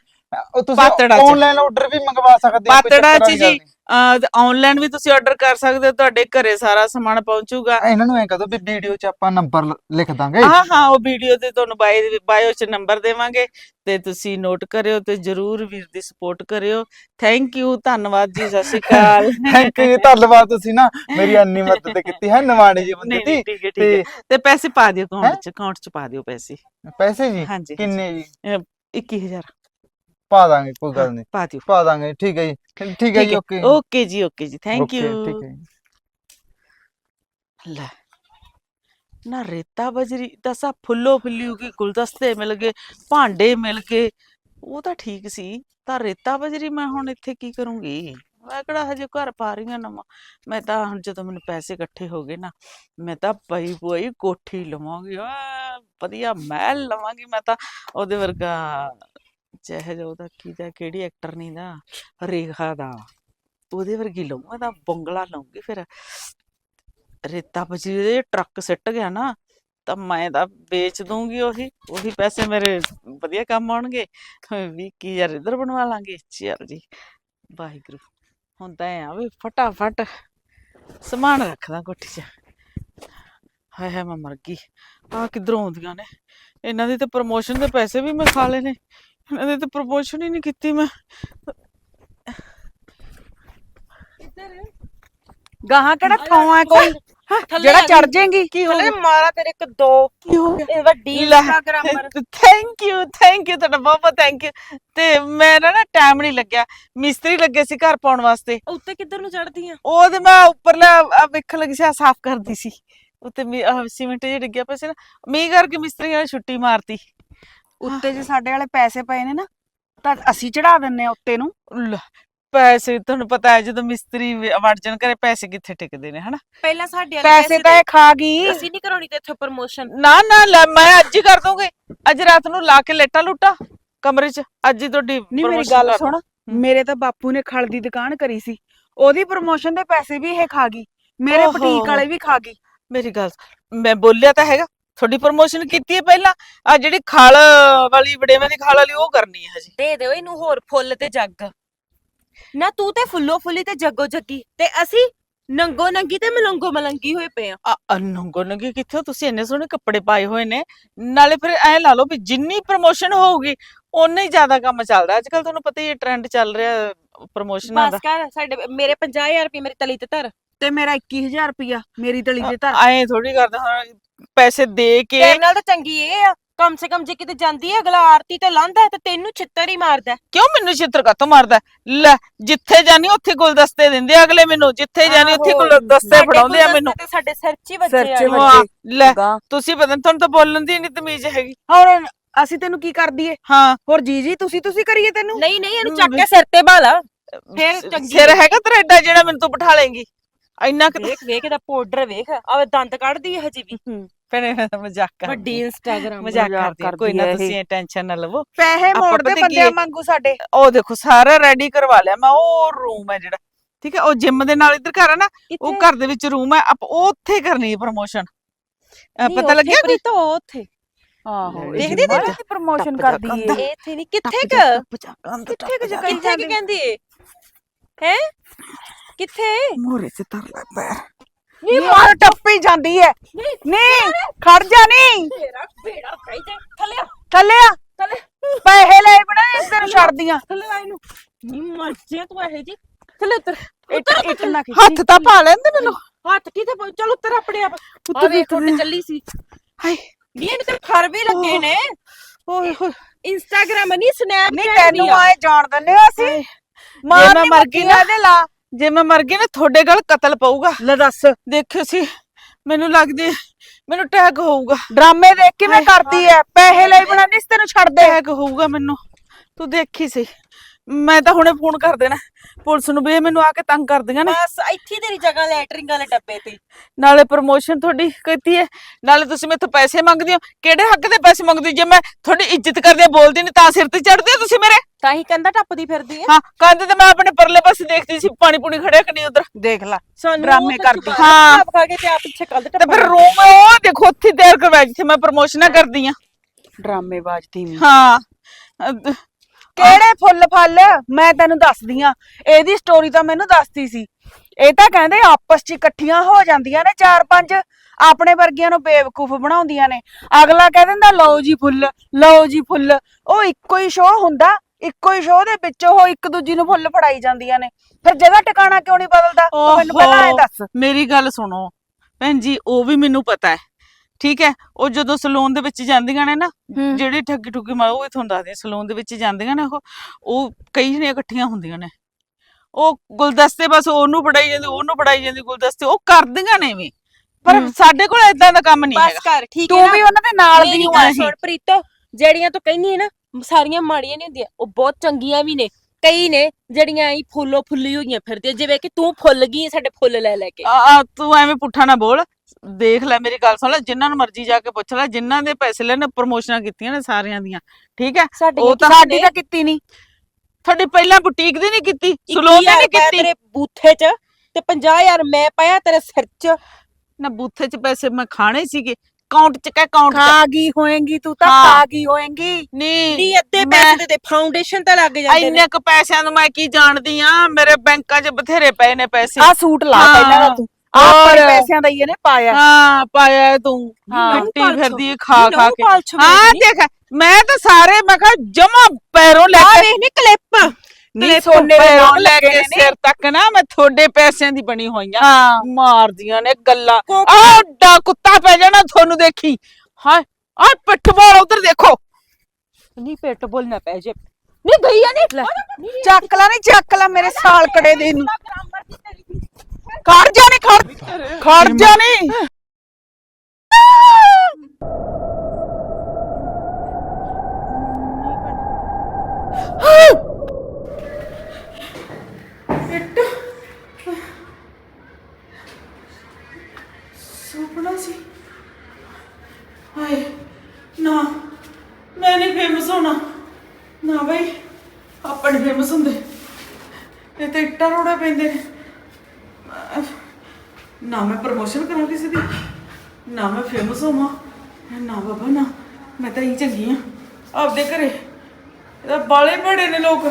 [SPEAKER 6] ਉਹ ਤੁਸੀਂ
[SPEAKER 2] ਪਾਤੜਾ ਚ।
[SPEAKER 6] ਆਨਲਾਈਨ ਆਰਡਰ ਵੀ ਮੰਗਵਾ ਸਕਦੇ ਹੋ ਕੋਈ
[SPEAKER 2] ਪਾਤੜਾ
[SPEAKER 6] ਚੱਕਰ
[SPEAKER 2] ਚ
[SPEAKER 6] ਵਾਲੀ ਗੱਲ
[SPEAKER 2] ਜੀ ਆਨਲਾਈਨ ਵੀ ਤੁਸੀਂ ਆਰਡਰ ਕਰ ਸਕਦੇ ਹੋ ਤੁਹਾਡੇ ਘਰੇ ਸਾਰਾ ਸਮਾਨ ਪਹੁੰਚੂਗਾ।
[SPEAKER 6] ਇਹਨਾਂ ਨੂੰ ਐ ਕਹਦੋ ਵੀ ਵੀਡੀਓ ਚ ਆਪਾਂ ਨੰਬਰ ਲਿਖ ਦਾਂਗੇ।
[SPEAKER 2] ਹਾਂ ਹਾਂ ਉਹ ਵੀਡੀਓ ਤੇ ਤੁਹਾਨੂੰ ਬਾਇਓ ਬਾਇਓ ਚ ਨੰਬਰ ਦੇਵਾਂਗੇ ਤੇ ਤੁਸੀਂ ਨੋਟ ਕਰਿਓ ਤੇ ਜਰੂਰ ਵੀਰ ਦੀ ਸਪੋਰਟ ਕਰਿਓ। ਥੈਂਕ ਯੂ ਧੰਨਵਾਦ ਜੀ ਸਤਿ ਸ਼੍ਰੀ ਅਕਾਲ।
[SPEAKER 6] ਥੈਂਕ ਯੂ ਧੰਨਵਾਦ ਤੁਸੀਂ ਨਾ ਮੇਰੀ ਇੰਨੀ ਮਦਦ ਕੀਤੀ ਹੈ ਨਿਵਾਣੇ ਜੀ ਬੰਦੇ ਦੀ?
[SPEAKER 2] ਠੀਕ ਹੈ ਠੀਕ
[SPEAKER 6] ਤੇ
[SPEAKER 2] ਹੈ। ਤੇ ਪੈਸੇ ਪਾ ਦਿਓ? ਅਕਾਊਂਟ ਚ ਅਕਾਊਂਟ ਚ ਪਾ ਦਿਓ ਪੈਸੇ।
[SPEAKER 6] ਪੈਸੇ ਜੀ? ਕਿੰਨੇ ਜੀ?
[SPEAKER 2] 21000
[SPEAKER 6] ਪਾ ਦਾਂਗੇ ਕੋਈ ਗੱਲ ਨਹੀਂ
[SPEAKER 2] ਪਾ ਦਿਓ।
[SPEAKER 6] ਪਾ ਦਾਂਗੇ ਠੀਕ ਹੈ ਜੀ। ਠੀਕ ਹੈ ਜੀ ਓਕੇ
[SPEAKER 2] ਓਕੇ ਜੀ ਓਕੇ ਜੀ। Thank you.
[SPEAKER 6] ਠੀਕ ਹੈ।
[SPEAKER 2] ਲੈ ਨਾ ਰੇਤਾ ਬਜਰੀ ਦਸਾ ਫੁੱਲੋ ਫੁੱਲੀ ਹੋ ਗਈ ਗੁਲਦਸਤੇ ਮਿਲ ਗਏ ਭਾਂਡੇ ਮਿਲ ਗਏ ਉਹ ਤਾਂ ਠੀਕ ਸੀ। ਤਾਂ ਰੇਤਾ ਬਜਰੀ ਮੈਂ ਹੁਣ ਇੱਥੇ ਕੀ ਕਰੂੰਗੀ? ਮੈਂ ਕਿਹੜਾ ਹਜੇ ਘਰ ਪਾ ਰਹੀ ਹਾਂ ਨਵਾਂ। ਮੈਂ ਤਾਂ ਹੁਣ ਜਦੋਂ ਮੈਨੂੰ ਪੈਸੇ ਇਕੱਠੇ ਹੋ ਗਏ ਨਾ ਮੈਂ ਤਾਂ ਪਈ ਪਈ ਕੋਠੀ ਲਵਾਂਗੀ। ਆ ਵਧੀਆ ਮਹਿਲ ਲਵਾਂਗੀ ਮੈਂ ਤਾਂ ਉਹਦੇ ਵਰਗਾ ਚਾਹੇ ਜੋ ਉਹਦਾ ਕੀ ਦਾ ਕਿਹੜੀ ਐਕਟਰ ਨਹੀਂ ਦਾ ਰੇਖਾ ਦਾ। ਉਹਦੇ ਵਰਗੀ ਲਊਂਗਾ ਤਾਂ ਬੰਗਲਾ ਲਊਂਗੀ ਫਿਰ। ਰੇਤਾ ਬਜਰੀ ਦੇ ਟਰੱਕ ਸਿੱਟ ਗਿਆ ਨਾ, ਤਾਂ ਮੈਂ ਤਾਂ ਵੇਚ ਦੂੰਗੀ ਉਹੀ। ਉਹੀ ਪੈਸੇ ਮੇਰੇ ਵਧੀਆ ਕੰਮ ਆਉਣਗੇ। ਵੀ ਕੀ ਯਾਰ ਇੱਧਰ ਬਣਵਾ ਲਾਂਗੇ। ਚੱਲ ਜੀ, ਵਾਹਿਗੁਰੂ। ਹੁਣ ਤਾਂ ਆ ਵੀ ਫਟਾਫਟ ਸਮਾਨ ਰੱਖਦਾ ਕੋਠੀ 'ਚ। ਹਾਏ ਹਾਏ, ਮੈਂ ਮਰ ਗਈ। ਆ ਕਿੱਧਰੋਂ ਆਉਂਦੀਆਂ ਨੇ? ਇਹਨਾਂ ਦੀ ਤਾਂ ਪ੍ਰਮੋਸ਼ਨ ਦੇ ਪੈਸੇ ਵੀ ਮੈਂ ਖਾ ਲਏ ਨੇ। ਇਹਨਾਂ ਦੀ ਤਾਂ ਪ੍ਰਮੋਸ਼ਨ ਹੀ ਨਹੀਂ ਕੀਤੀ ਮੈਂ।
[SPEAKER 3] ਗਾਹਾਂ ਕਿਹੜਾ ਥਾਂ ਹੈ ਕੋਈ? ਜਿਹੜਾ
[SPEAKER 5] ਆ
[SPEAKER 3] ਚੜ। ਜਾਏਗੀ?
[SPEAKER 2] ਕੀ ਹੋ ਗਿਆ?
[SPEAKER 5] ਮਾਰਾ ਤੇਰੇ ਇੱਕ ਦੋ।
[SPEAKER 2] ਕੀ ਹੋ ਗਿਆ?
[SPEAKER 5] ਇਹ ਵੱਡੀ
[SPEAKER 2] ਲੈ,
[SPEAKER 5] instagrammer
[SPEAKER 2] thank you thank you ਤੁਹਾਡਾ ਬਹੁਤ ਬਹੁਤ ਥੈਂਕ ਯੂ ਤੇ ਮੇਰਾ ਨਾ ਟਾਈਮ ਨਹੀਂ ਲੱਗਿਆ। ਮਿਸਤਰੀ ਲੱਗੇ ਸੀ ਘਰ ਪਾਉਣ ਵਾਸਤੇ।
[SPEAKER 5] ਉੱਤੇ ਕਿੱਧਰ ਨੂੰ ਚੜਦੀ ਆ
[SPEAKER 2] ਉਹ ਤੇ ਮੈਂ ਉੱਪਰਲਾ ਵੇਖਣ ਲੱਗੀ ਸੀ ਸਾਫ਼ ਕਰਦੀ ਸੀ। ਉੱਤੇ ਸੀਮੈਂਟ ਜਿਹਾ ਡਿੱਗਿਆ ਪਿਆ ਸੀ ਨਾ। ਮੀਂਹ ਕਰਕੇ ਮਿਸਤਰੀ ਨੇ ਛੁੱਟੀ ਮਾਰਤੀ।
[SPEAKER 3] ਉੱਤੇ ਜੇ ਸਾਡੇ ਵਾਲੇ ਪੈਸੇ ਪਏ ਨੇ ਨਾ ਤਾਂ ਅਸੀਂ ਚੜਾ ਦਿੰਨੇ ਆ ਉੱਤੇ ਨੂੰ।
[SPEAKER 2] ਲੈ, ਪੈਸੇ ਤੁਹਾਨੂੰ ਪਤਾ ਹੈ ਜਦੋਂ ਮਿਸਤਰੀ ਵ- ਵੜ ਜਾਣ ਘਰੇ ਪੈਸੇ ਕਿੱਥੇ ਟਿਕਦੇ ਨੇ ਹਨਾ?
[SPEAKER 5] ਪਹਿਲਾਂ ਸਾਡੇ ਵਾਲੇ
[SPEAKER 3] ਪੈਸੇ ਤਾਂ ਇਹ ਖਾ ਗਈ।
[SPEAKER 5] ਅਸੀਂ ਨਹੀਂ ਕਰਾਉਣੀ ਤੇ ਇੱਥੇ ਪ੍ਰਮੋਸ਼ਨ
[SPEAKER 2] ਨਾ ਨਾ ਲੈ ਮੈਂ ਅੱਜ ਹੀ ਕਰ ਦੂੰਗੀ ਅੱਜ ਰਾਤ ਨੂੰ ਲਾ ਕੇ ਲੇਟਾ ਲੂਟਾ ਕਮਰੇ 'ਚ। ਅੱਜ ਹੀ ਤੁਹਾਡੀ
[SPEAKER 3] ਨਹੀਂ ਮੇਰੀ
[SPEAKER 2] promotion
[SPEAKER 3] ਗੱਲ
[SPEAKER 2] ਕਰ
[SPEAKER 3] ਸੁਣ। ਮੇਰੇ ਤਾਂ ਬਾਪੂ ਨੇ ਖਲ ਦੀ ਦੁਕਾਨ ਕਰੀ ਸੀ। ਉਹਦੀ ਪ੍ਰਮੋਸ਼ਨ ਦੇ ਪੈਸੇ ਵੀ ਇਹ ਖਾ ਗਈ। ਮੇਰੇ
[SPEAKER 2] ਓਹੋ।
[SPEAKER 3] ਬੁਟੀਕ ਵਾਲੇ ਵੀ ਖਾ ਗਈ।
[SPEAKER 2] ਮੇਰੀ ਗੱਲ ਸੁਣ, ਮੈਂ ਬੋਲਿਆ ਤਾਂ ਹੈਗਾ। ਤੁਹਾਡੀ ਪ੍ਰਮੋਸ਼ਨ ਕੀਤੀ ਹੈ ਪਹਿਲਾਂ? ਆ ਜਿਹੜੀ ਖਾਲ ਵਾਲੀ ਵਡੇਵੇਂ ਦੀ ਖਾਲ ਵਾਲੀ ਉਹ ਕਰਨੀ ਹੈ ਹਜੇ।
[SPEAKER 5] ਦੇ ਦਿਓ ਇਹਨੂੰ ਹੋਰ ਫੁੱਲ ਤੇ ਜੱਗ। ਨਾ ਤੂੰ ਤੇ ਫੁੱਲੋ ਫੁੱਲੀ ਤੇ ਜੱਗੋ ਜੱਗੀ ਤੇ ਅਸੀਂ ਨੰਗੋ ਨੰਗੀ ਤੇ ਮਲੰਗੋ ਮਲੰਗੀ ਹੋਏ ਪਏ ਆ
[SPEAKER 2] ਆ ਅਨੰਗੋ ਨੰਗੀ ਕਿੱਥੋਂ? ਤੁਸੀਂ ਇੰਨੇ ਸੋਹਣੇ ਕੱਪੜੇ ਪਾਏ ਹੋਏ ਨੇ। ਨਾਲੇ ਫਿਰ ਐ ਲਾ ਲਓ ਵੀ ਜਿੰਨੀ ਪ੍ਰਮੋਸ਼ਨ ਹੋਊਗੀ ਓਨਾ ਹੀ ਜ਼ਿਆਦਾ ਕੰਮ ਚੱਲਦਾ। ਅੱਜ ਕੱਲ ਤੁਹਾਨੂੰ ਪਤਾ ਹੀ ਹੈ ਟ੍ਰੈਂਡ ਚੱਲ ਰਿਹਾ ਪ੍ਰਮੋਸ਼ਨਾਂ ਦਾ।
[SPEAKER 5] ਬਸ ਕਰ ਸਾਡੇ ਮੇਰੇ 50000 ਰੁਪਏ ਮੇਰੀ ਤਲੀ ਤੇ ਧਰ।
[SPEAKER 3] ਤੇ ਮੇਰਾ 21000 ਰੁਪਿਆ ਮੇਰੀ ਤਲੀ ਦੇ ਧਰ
[SPEAKER 2] ਐ ਥੋੜੀ ਕਰਦੇ ਹੁਣ ਪੈਸੇ ਦੇ ਕੇ।
[SPEAKER 5] ਤੇਰੇ ਨਾਲ ਤਾਂ ਚੰਗੀ ਇਹ ਆ ਕਮ ਸੇ ਕਮ ਜੇ ਕਿਤੇ ਜਾਂਦੀ ਹੈ ਅਗਲਾ ਆਰਤੀ ਤੇ ਲਾਂਦਾ ਤੇ ਤੈਨੂੰ ਛਿੱਤਰ ਹੀ ਮਾਰਦਾ।
[SPEAKER 2] ਕਿਉਂ ਮੈਨੂੰ ਛਿੱਤਰ ਕਾਤੋਂ ਮਾਰਦਾ? ਹੈ? ਲੈ ਜਿੱਥੇ ਜਾਨੀ ਉੱਥੇ ਗੁਲਦਸਤੇ ਦਿੰਦੇ ਆ ਅਗਲੇ ਮੈਨੂੰ। ਜਿੱਥੇ ਜਾਨੀ ਉੱਥੇ ਗੁਲਦਸਤੇ
[SPEAKER 5] ਸਾਡੇ
[SPEAKER 2] ਫੜਾਉਂਦੇ ਆ ਮੈਨੂੰ।
[SPEAKER 5] ਤੇ ਸਾਡੇ ਸਿਰ 'ਚ ਹੀ
[SPEAKER 3] ਸਿਰ
[SPEAKER 5] ਵੱਜੇ
[SPEAKER 3] 'ਚ
[SPEAKER 5] ਆ।
[SPEAKER 2] ਲੈ। ਤੁਸੀਂ ਪਤਾ ਤੁਹਾਨੂੰ ਤਾਂ ਬੋਲਣ ਦੀ ਨਹੀਂ ਤਮੀਜ਼ ਹੈਗੀ।
[SPEAKER 3] ਹੋਰ ਅਸੀਂ ਤੈਨੂੰ ਕੀ ਕਰ ਦਈਏ?
[SPEAKER 2] ਹਾਂ।
[SPEAKER 3] ਹੋਰ ਜੀ ਜੀ ਤੁਸੀਂ ਤੁਸੀਂ ਕਰੀਏ ਤੈਨੂੰ?
[SPEAKER 5] ਨਹੀਂ ਨਹੀਂ ਇਹਨੂੰ ਚੱਕ ਕੇ ਸਿਰ ਤੇ ਬਾਲਾ। ਫਿਰ ਚੰਗੀ
[SPEAKER 2] ਸਿਰ ਹੈਗਾ ਤੇਰਾ ਏਡਾ ਜਿਹੜਾ ਮੈਨੂੰ ਤੂੰ ਬਿਠਾ ਲੇਂਗੀ ਇੰਨਾ ਕਿ
[SPEAKER 5] ਵੇਖ ਵੇਖ ਇਹਦਾ ਪਾਊਡਰ ਵੇਖ। ਆਵੇ ਦੰਦ ਕੱਢਦੀ ਹੈ ਹਜੇ ਵੀ।
[SPEAKER 2] ਭੈਣੇ ਮੈਂ ਤਾਂ ਮਜ਼ਾਕ ਕਰ
[SPEAKER 5] ਵੱਡੀ ਇੰਸਟਾਗ੍ਰਾਮ
[SPEAKER 2] ਮਜ਼ਾਕ ਕਰਦੀ ਹਾਂ, ਕੋਈ ਨਾ
[SPEAKER 3] ਕਰਦੀ ਹੈ
[SPEAKER 2] ਤੁਸੀਂ ਟੈਨਸ਼ਨ ਨਾ ਲਵੋ।
[SPEAKER 3] ਪੈਸੇ
[SPEAKER 2] ਆਪਾਂ
[SPEAKER 3] ਮੋੜਦੇ
[SPEAKER 2] ਪਤਾ ਕੀ
[SPEAKER 3] ਬੰਦਿਆਂ
[SPEAKER 2] ਹੈ?
[SPEAKER 3] ਵਾਂਗੂ ਸਾਡੇ।
[SPEAKER 2] ਉਹ ਦੇਖੋ ਸਾਰਾ ਰੈਡੀ ਕਰਵਾ ਲਿਆ। ਮੈਂ ਉਹ ਰੂਮ ਹੈ ਜਿਹੜਾ। ਠੀਕ ਹੈ? ਉਹ ਜਿਮ ਦੇ ਨਾਲ ਇੱਧਰ ਘਰ ਹੈ ਨਾ? ਉਹ ਘਰ ਦੇ ਵਿੱਚ ਰੂਮ ਹੈ। ਆਪਾਂ ਉਹ ਉੱਥੇ ਕਰਨੀ ਹੈ ਪ੍ਰਮੋਸ਼ਨ ਪਤਾ ਲੱਗਿਆ
[SPEAKER 5] ਪ੍ਰੀਤ ਉਹ ਉੱਥੇ।
[SPEAKER 3] ਆਹੋ
[SPEAKER 2] ਦੇਖਦੀ
[SPEAKER 3] ਦੇਖਦੀ
[SPEAKER 2] ਤੈਨੂੰ?
[SPEAKER 3] ਤੇ ਪ੍ਰਮੋਸ਼ਨ
[SPEAKER 2] ਟੱਪ ਜਾ
[SPEAKER 3] ਕਰਦੀ। ਏ
[SPEAKER 5] ਇਹ? ਇੱਥੇ ਨਹੀਂ ਕਿੱਥੇ ਕ?
[SPEAKER 3] ਕਿੱਥੇ ਕੁ
[SPEAKER 5] ਕਿੱਥੇ ਕੀ ਕਹਿੰਦੀ ਏ ਹੈ? ਕਿੱਥੇ?
[SPEAKER 2] ਮੋਰੇ ਚ ਤਰ ਲੈ ਪੈਰ।
[SPEAKER 3] ਨਹੀਂ ਮਾਰ ਟੱਪੀ ਜਾਂਦੀ ਏ ਨਹੀਂ ਖੜ ਜਾ ਨਹੀਂ
[SPEAKER 5] ਤੇਰਾ ਬੇੜਾ ਕਾਈਦੇ ਥੱਲੇ ਆ
[SPEAKER 3] ਥੱਲੇ ਆ
[SPEAKER 5] ਥੱਲੇ।
[SPEAKER 3] ਪੈਸੇ ਲੈ ਬਣਾ ਇਸ ਤੈਨੂੰ ਛੱਡਦੀਆਂ।
[SPEAKER 5] ਥੱਲੇ ਆ ਇਹਨੂੰ। ਨੀ ਮਰ ਜੇ ਤੂੰ ਇਹ ਜੀ ਥੱਲੇ ਉਤਰ।
[SPEAKER 3] ਇੱਟ ਇੱਟ ਨਾ ਖਿੱਚੀ।
[SPEAKER 2] ਹੱਥ ਤਾਂ ਪਾ ਲੈਂਦੇ ਮੈਨੂੰ
[SPEAKER 5] ਹੱਥ ਕਿਤੇ ਪਹੁੰ- ਚੱਲ ਉੱਤਰ ਆਪਣੇ ਆਪ।
[SPEAKER 2] ਉੱਤਰ
[SPEAKER 5] ਵੇਖ ਉੱਤੇ ਚੱਲੀ ਸੀ।
[SPEAKER 2] ਹਾਏ।
[SPEAKER 5] ਨੀ ਇਹਨੂੰ ਤੇ ਖਰ ਵੀ ਲੱਗੇ ਨੇ।
[SPEAKER 2] ਓਏ ਹੋਏ।
[SPEAKER 5] ਇੰਸਟਾਗ੍ਰਾਮ ਨਹੀਂ ਸਨੈਪ
[SPEAKER 3] ਨਹੀਂ ਤੈਨੂੰ ਆਏ ਜਾਣ ਦਿੰਦੇ ਆ ਅਸੀਂ।
[SPEAKER 2] ਜੇ
[SPEAKER 3] ਮਾਰ
[SPEAKER 2] ਮੈਂ ਮਰ ਗਈ ਨਾ।
[SPEAKER 3] ਇਹਦੇ ਲਾ।
[SPEAKER 2] ਜੇ ਮੈਂ ਮਰ ਗਈ ਨਾ ਤੁਹਾਡੇ ਗਲ ਕਤਲ ਪਊਗਾ।
[SPEAKER 3] ਲੈ ਦੱਸ।
[SPEAKER 2] ਦੇਖਿਓ ਸੀ ਮੈਨੂੰ ਲੱਗਦੀ ਮੈਨੂੰ ਅਟੈਕ ਹੋਊਗਾ।
[SPEAKER 3] ਡਰਾਮੇ ਦੇਖ ਕਿਵੇਂ
[SPEAKER 2] ਹਾਏ,
[SPEAKER 3] ਕਰਦੀ ਐ। ਪੈਸੇ ਲੈ ਬਣਾ ਨਹੀਂ ਤੈਨੂੰ ਛੱਡਦੇ
[SPEAKER 2] ਅਟੈਕ ਹੋਊਗਾ ਮੈਨੂੰ। ਤੂੰ ਦੇਖੀ ਸੀ। ਮੈਂ ਤਾਂ ਹੁਣੇ ਫੋਨ ਕਰ ਦੇਣਾ। ਪੁਲਿਸ ਨੂੰ ਵੀ ਇਹ ਮੈਨੂੰ ਆ ਕੇ ਤੰਗ ਕਰਦੀਆਂ ਨੇ।
[SPEAKER 5] ਬਸ ਇੱਥੇ ਤੇਰੀ ਜਗ੍ਹਾ ਲੈਟਰਿੰਗ ਵਾਲੇ ਡੱਬੇ ਤੇ।
[SPEAKER 2] ਨਾਲੇ ਪ੍ਰਮੋਸ਼ਨ ਤੁਹਾਡੀ ਕੀਤੀ ਹੈ ਨਾਲੇ ਤੁਸੀਂ ਮੈਥੋਂ ਪੈਸੇ ਮੰਗਦੇ ਹੋ। ਕਿਹੜੇ ਹੱਕ ਦੇ ਪੈਸੇ ਮੰਗਦੇ ਹੋ? ਜੇ ਮੈਂ ਤੁਹਾਡੀ ਇੱਜ਼ਤ ਕਰਦੇ ਬੋਲਦੀ ਨਹੀਂ ਤਾਂ ਸਿਰ ਤੇ ਚੜਦੇ ਹੋ ਤੁਸੀਂ ਮੇਰੇ।
[SPEAKER 5] ਤਾਂ ਹੀ ਕਹਿੰਦਾ ਟੱਪਦੀ ਫਿਰਦੀ ਹੈ
[SPEAKER 2] ਹਾਂ ਕਹਿੰਦੇ ਤੇ ਮੈਂ ਆਪਣੇ ਪਰਲੇ ਪਾਸੇ ਦੇਖਦੀ ਸੀ ਪਾਣੀ ਪੂਣੀ ਖੜਿਆ ਕਿ ਨਹੀਂ ਉਧਰ?
[SPEAKER 3] ਦੇਖ ਲੈ
[SPEAKER 5] ਸਾਨੂੰ
[SPEAKER 3] ਡਰਾਮੇ
[SPEAKER 5] ਤਾਂ
[SPEAKER 3] ਕਰਦੀ।
[SPEAKER 2] ਹਾਂ।
[SPEAKER 5] ਆਪ ਖਾ ਕੇ ਤੇ ਆਪ ਪਿੱਛੇ ਕੱਲ
[SPEAKER 2] ਤੇ ਫਿਰ ਰੂਮ ਉਹ ਦੇਖੋ ਉੱਥੇ ਤਿਆਰ ਕਰਵਾਇਆ ਜਿੱਥੇ ਮੈਂ ਪ੍ਰਮੋਸ਼ਨਾਂ ਕਰਦੀ ਆ
[SPEAKER 3] ਡਰਾਮੇ ਬਾਜਦੀ ਵੀ
[SPEAKER 2] ਹਾਂ। ਅਹ
[SPEAKER 3] ਕਿਹੜੇ ਫੁੱਲ ਫਲ? ਮੈਂ ਤੈਨੂੰ ਦੱਸਦੀ ਆ ਇਹਦੀ ਸਟੋਰੀ ਤਾਂ ਮੈਨੂੰ ਦੱਸਤੀ ਸੀ। ਇਹ ਤਾਂ ਕਹਿੰਦੇ ਆਪਸ 'ਚ ਇਕੱਠੀਆਂ ਹੋ ਜਾਂਦੀਆਂ ਨੇ ਚਾਰ ਪੰਜ। ਆਪਣੇ ਵਰਗਿਆਂ ਨੂੰ ਬੇਵਕੂਫ ਬਣਾਉਂਦੀਆਂ ਨੇ। ਅਗਲਾ ਕਹਿ ਦਿੰਦਾ ਲਓ ਜੀ ਫੁੱਲ ਲਓ ਜੀ ਫੁੱਲ। ਉਹ ਇੱਕੋ ਹੀ ਸ਼ੋਅ ਹੁੰਦਾ। ਇੱਕੋ ਹੀ ਸ਼ੋਅ ਦੇ ਵਿੱਚ ਉਹ ਇੱਕ ਦੂਜੀ ਨੂੰ ਫੁੱਲ ਫੜਾਈ ਜਾਂਦੀਆਂ ਨੇ। ਫਿਰ ਜਗ੍ਹਾ ਟਿਕਾਣਾ ਕਿਉਂ ਨਹੀਂ ਬਦਲਦਾ? ਮੈਨੂੰ ਪਹਿਲਾਂ ਇਹ। ਦੱਸ।
[SPEAKER 2] ਮੇਰੀ ਗੱਲ ਸੁਣੋ। ਭੈਣ ਜੀ ਉਹ ਵੀ ਮੈਨੂੰ ਪਤਾ ਹੈ। ਠੀਕ ਹੈ ਉਹ ਜਦੋਂ ਸਲੂਨ ਦੇ ਵਿੱਚ ਜਾਂਦੀਆਂ ਨੇ ਨਾ ਜਿਹੜੀ ਠੱਗੀ ਠੁੱਗੀ ਮਾਰ ਉਹ ਵੀ ਤੁਹਾਨੂੰ ਦੱਸਦੀ ਸਲੂਨ ਦੇ ਵਿੱਚ ਜਾਂਦੀਆਂ ਨੇ ਉਹ ਉਹ ਕਈ ਜਣੀਆਂ ਇਕੱਠੀਆਂ ਹੁੰਦੀਆਂ ਨੇ। ਉਹ ਗੁਲਦਸਤੇ ਬਸ ਉਹਨੂੰ ਫੜਾਈ ਜਾਂਦੀ ਉਹਨੂੰ ਫੜਾਈ ਜਾਂਦੀ ਗੁਲਦਸਤੇ ਉਹ ਕਰਦੀਆਂ ਨੇ ਵੀ ਪਰ ਸਾਡੇ ਕੋਲ ਇਦਾਂ ਦਾ ਕੰਮ ਨਹੀਂ
[SPEAKER 5] ਬਸ
[SPEAKER 2] ਹੈਗਾ।
[SPEAKER 5] ਕਰ ਠੀਕ ਹੈ
[SPEAKER 3] ਤੂੰ
[SPEAKER 5] ਨਾ?
[SPEAKER 3] ਵੀ ਉਹਨਾਂ ਦੇ ਨਾਲ ਦੀ
[SPEAKER 5] ਮੇਰੀ
[SPEAKER 3] ਹੋਇਆ
[SPEAKER 5] ਗੱਲ ਸੁਣ ਪ੍ਰੀਤੋ ਜਿਹੜੀਆਂ ਤੂੰ ਕਹਿੰਦੀ ਹੈ ਨਾ ਸਾਰੀਆਂ ਮਾੜੀਆਂ ਨਹੀਂ ਹੁੰਦੀਆਂ ਉਹ ਬਹੁਤ ਚੰਗੀਆਂ ਵੀ ਨੇ ਕਈ ਨੇ ਜਿਹੜੀਆਂ ਐਂ ਫੁੱਲੋ ਫੁੱਲੀ ਹੋਈਆਂ ਫਿਰਦੀਆਂ ਜਿਵੇਂ ਕਿ ਤੂੰ ਫੁੱਲ ਗਈ ਹੈ ਸਾਡੇ ਫੁੱਲ ਲੈ ਲੈ ਕੇ।
[SPEAKER 2] ਆ ਆ, ਤੂੰ ਐਵੇਂ ਪੁੱਠਾ ਨਾ ਬੋਲ। ਦੇਖ ਲੈ ਮੇਰੀ ਗੱਲ ਸੁਣ ਲੈ ਜਿਨ੍ਹਾਂ ਨੂੰ ਮਰਜ਼ੀ ਜਾ ਕੇ ਪੁੱਛ ਲੈ ਜਿਨ੍ਹਾਂ ਦੇ ਪੈਸੇ ਲੈਣ ਪ੍ਰਮੋਸ਼ਨਾਂ ਕੀਤੀਆਂ ਨੇ ਸਾਰਿਆਂ ਦੀਆਂ ਠੀਕ ਹੈ? ਉਹ ਤਾਂ
[SPEAKER 3] ਸਾਡੀ ਤਾਂ ਕੀਤੀ ਨਹੀਂ
[SPEAKER 2] ਤੁਹਾਡੀ ਪਹਿਲਾਂ ਬੁਟੀਕ ਦੀ ਨਹੀਂ ਕੀਤੀ
[SPEAKER 5] ਸਲੋ
[SPEAKER 2] ਸਲੂਨ ਦੀ ਨਹੀਂ ਕੀਤੀ।
[SPEAKER 5] ਤੇਰੇ ਬੂਥੇ 'ਚ ਤੇ 50000 ਮੈਂ ਪਾਇਆ ਤੇਰੇ ਸਿਰ 'ਚ।
[SPEAKER 2] ਨਾ ਬੂਥੇ 'ਚ ਪੈਸੇ ਮੈਂ ਖਾਣੇ ਸੀਗੇ ਕਾਊਂਟ 'ਚ ਕਹਿ ਕਾਊਂਟ
[SPEAKER 3] ਖਾ ਗਈ ਹੋਏਗੀ ਤੂੰ ਤਾਂ। ਖਾ ਗਈ ਹੋਏਗੀ।
[SPEAKER 2] ਨਹੀਂ
[SPEAKER 5] ਨੀ ਅੱਧੇ ਪੈਸੇ ਤੇ ਫਾਊਂਡੇਸ਼ਨ ਤਾਂ ਲੱਗ ਜਾਂਦੇ ਨੇ।
[SPEAKER 2] ਇੰਨੇ ਕ ਪੈਸਿਆਂ ਨੂੰ ਮੈਂ ਕੀ ਜਾਣਦੀ ਆ ਮੇਰੇ ਬੈਂਕਾਂ 'ਚ ਬਥੇਰੇ ਪਏ ਨੇ ਪੈਸੇ।
[SPEAKER 3] ਆ ਸੂਟ ਲਾ। ਪਹਿਲਾਂ ਤੂੰ। ਆਪਣੇ
[SPEAKER 2] ਹੋਰ।
[SPEAKER 3] ਪੈਸਿਆਂ ਦਾ ਹੀ ਇਹਨੇ ਪਾਇਆ।
[SPEAKER 2] ਹਾਂ ਪਾਇਆ ਹੈ ਤੂੰ।
[SPEAKER 3] ਹਾਂ।
[SPEAKER 2] ਮਿੱਟੀ
[SPEAKER 5] ਪਾਲਛੋ।
[SPEAKER 2] ਫਿਰਦੀ ਹੈ ਖਾ
[SPEAKER 5] ਨੀ
[SPEAKER 2] ਖਾ
[SPEAKER 5] ਨਹੁੰ
[SPEAKER 2] ਕੇ।
[SPEAKER 5] ਪਾਲਛੋ
[SPEAKER 2] ਹਾਂ
[SPEAKER 5] ਵੇਖਣੀ।
[SPEAKER 2] ਦੇਖ ਮੈਂ ਤਾਂ ਸਾਰੇ ਮੈਂ ਕਿਹਾ ਜਮਾ ਪੈਰੋਂ ਲੈ
[SPEAKER 5] ਆ
[SPEAKER 2] ਕੇ
[SPEAKER 5] ਵੇਖ ਨੀ ਕਲਿੱਪ।
[SPEAKER 2] ਨਹੀਂ
[SPEAKER 3] ਸੋਨੇ ਦੇ
[SPEAKER 2] ਪੈਰੋਂ
[SPEAKER 3] ਨੋਟ
[SPEAKER 2] ਲੈ
[SPEAKER 3] ਲੱਗੇ
[SPEAKER 2] ਕੇ
[SPEAKER 3] ਨੇ।
[SPEAKER 2] ਸਿਰ ਤੱਕ ਨਾ ਮੈਂ ਤੁਹਾਡੇ ਪੈਸਿਆਂ ਦੀ ਬਣੀ ਹੋਈਆਂ
[SPEAKER 3] ਹਾਂ।
[SPEAKER 2] ਮਾਰਦੀਆਂ ਨੇ ਗੱਲਾਂ। ਆਹ ਡਾ ਕੁੱਤਾ ਪੈ ਜਾਣਾ ਤੁਹਾਨੂੰ ਦੇਖੀ। ਹਾਏ ਆ ਪਿੱਠਬੋਲ ਉਧਰ ਦੇਖੋ।
[SPEAKER 5] ਨਹੀਂ ਪਿੱਟ ਬੋਲ ਨਾ ਪੈ ਜੇ। ਨਹੀਂ ਗਈ ਆ ਨਹੀਂ
[SPEAKER 3] ਚੱਕ ਲੈ ਨਹੀਂ ਚੱਕ ਲੈ ਮੇਰੇ ਸਾਲ ਕੜੇ ਦੇ ਨੂੰ। ਖੜ ਜਾ ਨਹੀਂ ਖੜ ਖੜ ਜਾ ਨਹੀਂ
[SPEAKER 2] ਸੁਪਨਾ ਸੀ। ਹਾਏ, ਨਾ, ਮੈਂ ਨਹੀਂ ਫੇਮਸ ਹੋਣਾ। ਨਾ ਬਈ, ਆਪਾਂ ਨਹੀਂ ਫੇਮਸ ਹੁੰਦੇ। ਇਹ ਤੇ ਇੱਟਾਂ ਰੋੜੇ ਪੈਂਦੇ ਨੇ। ਨਾ ਮੈਂ ਪ੍ਰਮੋਸ਼ਨ ਕਰਾਂ ਕਿਸੇ ਦੀ, ਨਾ ਮੈਂ ਫੇਮਸ ਹੋਵਾਂ, ਨਾ ਬਾਬਾ, ਨਾ। ਮੈਂ ਤਾਂ ਹੀ ਚੰਗੀ ਆ, ਆਪਦੇ ਘਰੇ। ਇਹਦਾ ਬਾਲੇ ਬੜੇ ਨੇ ਲੋਕ।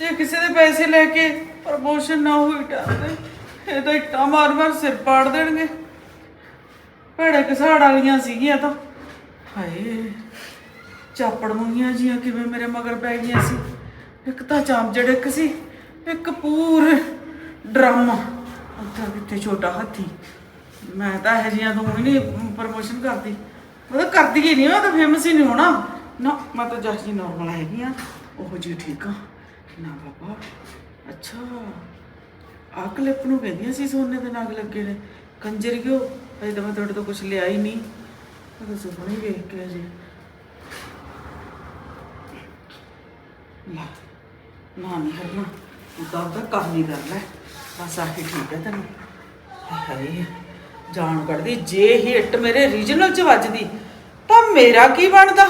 [SPEAKER 2] ਜੇ ਕਿਸੇ ਦੇ ਪੈਸੇ ਲੈ ਕੇ ਪ੍ਰਮੋਸ਼ਨ ਨਾ ਹੋਈ ਟਾਂਦੇ ਇਹ ਤਾਂ ਇੱਟਾਂ ਮਾਰ ਮਾਰ ਸਿਰ ਪਾੜ ਦੇਣਗੇ। ਭੈੜੇ ਕਸਾੜ ਵਾਲੀਆਂ ਸੀਗੀਆਂ ਤਾਂ। ਹਾਏ, ਚਾਪੜ ਮੁੰਗੀਆਂ ਜੀਆਂ ਕਿਵੇਂ ਮੇਰੇ ਮਗਰ ਪੈ ਗਈਆਂ ਸੀ। ਇੱਕ ਤਾਂ ਚਾਮ ਜੜਕ ਸੀ, ਇੱਕ ਪੂਰ ਡਰਾਮਾ। ਉੱਥੇ ਕਿੱਥੇ ਛੋਟਾ ਹਾਥੀ। ਮੈਂ ਤਾਂ ਇਹ ਜੀਆਂ ਤੋਂ ਹੀ ਨਹੀਂ ਪ੍ਰਮੋਸ਼ਨ ਕਰਦੀ। ਉਹ ਕਰਦੀ ਹੀ ਨਹੀਂ ਉਹ ਤਾਂ ਫੇਮਸ ਹੀ ਨਹੀਂ ਹੋਣਾ। ਨਾ, ਮੈਂ ਤਾਂ ਜਸ ਜੀ ਨਾਰਮਲ ਹੈਗੀ ਆ। ਉਹ ਜੀ ਠੀਕ ਆ। ਨਾ ਬਾਬਾ, ਅੱਛਾ। ਆ ਕਲਿੱਪ ਨੂੰ ਕਹਿੰਦੀਆਂ ਸੀ ਸੋਨੇ ਦੇ ਨਗ ਲੱਗੇ ਨੇ। ਕੰਜਰ ਕਿਉਂ? ਅਜੇ ਤਾਂ ਮੈਂ ਤੁਹਾਡੇ ਤੋਂ ਕੁਝ ਲਿਆ ਹੀ ਨਹੀਂ ਮੈਂ ਤਾਂ ਸੁਪਨੇ ਹੀ ਵੇਖ ਕੇ ਜੀ ਨਾ ਨਾ ਨਹੀਂ ਕਰਨਾ ਤੂੰ ਤਾਂ ਆਪਦਾ ਕੰਮ ਨਹੀਂ ਕਰ ਲੈ। ਬਸ ਆਹੀ ਠੀਕ ਹੈ ਤੈਨੂੰ? ਹਾਏ, ਜਾਨ ਕੱਢਦੀ, ਜੇ ਹੀ ਇੱਟ ਮੇਰੇ ਰੀਜਨਲ ਚ ਵੱਜਦੀ, ਤਾਂ ਮੇਰਾ ਕੀ ਬਣਦਾ?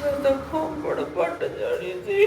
[SPEAKER 2] ਮੈਂ ਤਾਂ ਖੋਬੜ ਪੱਟ ਜਾਣੀ ਸੀ।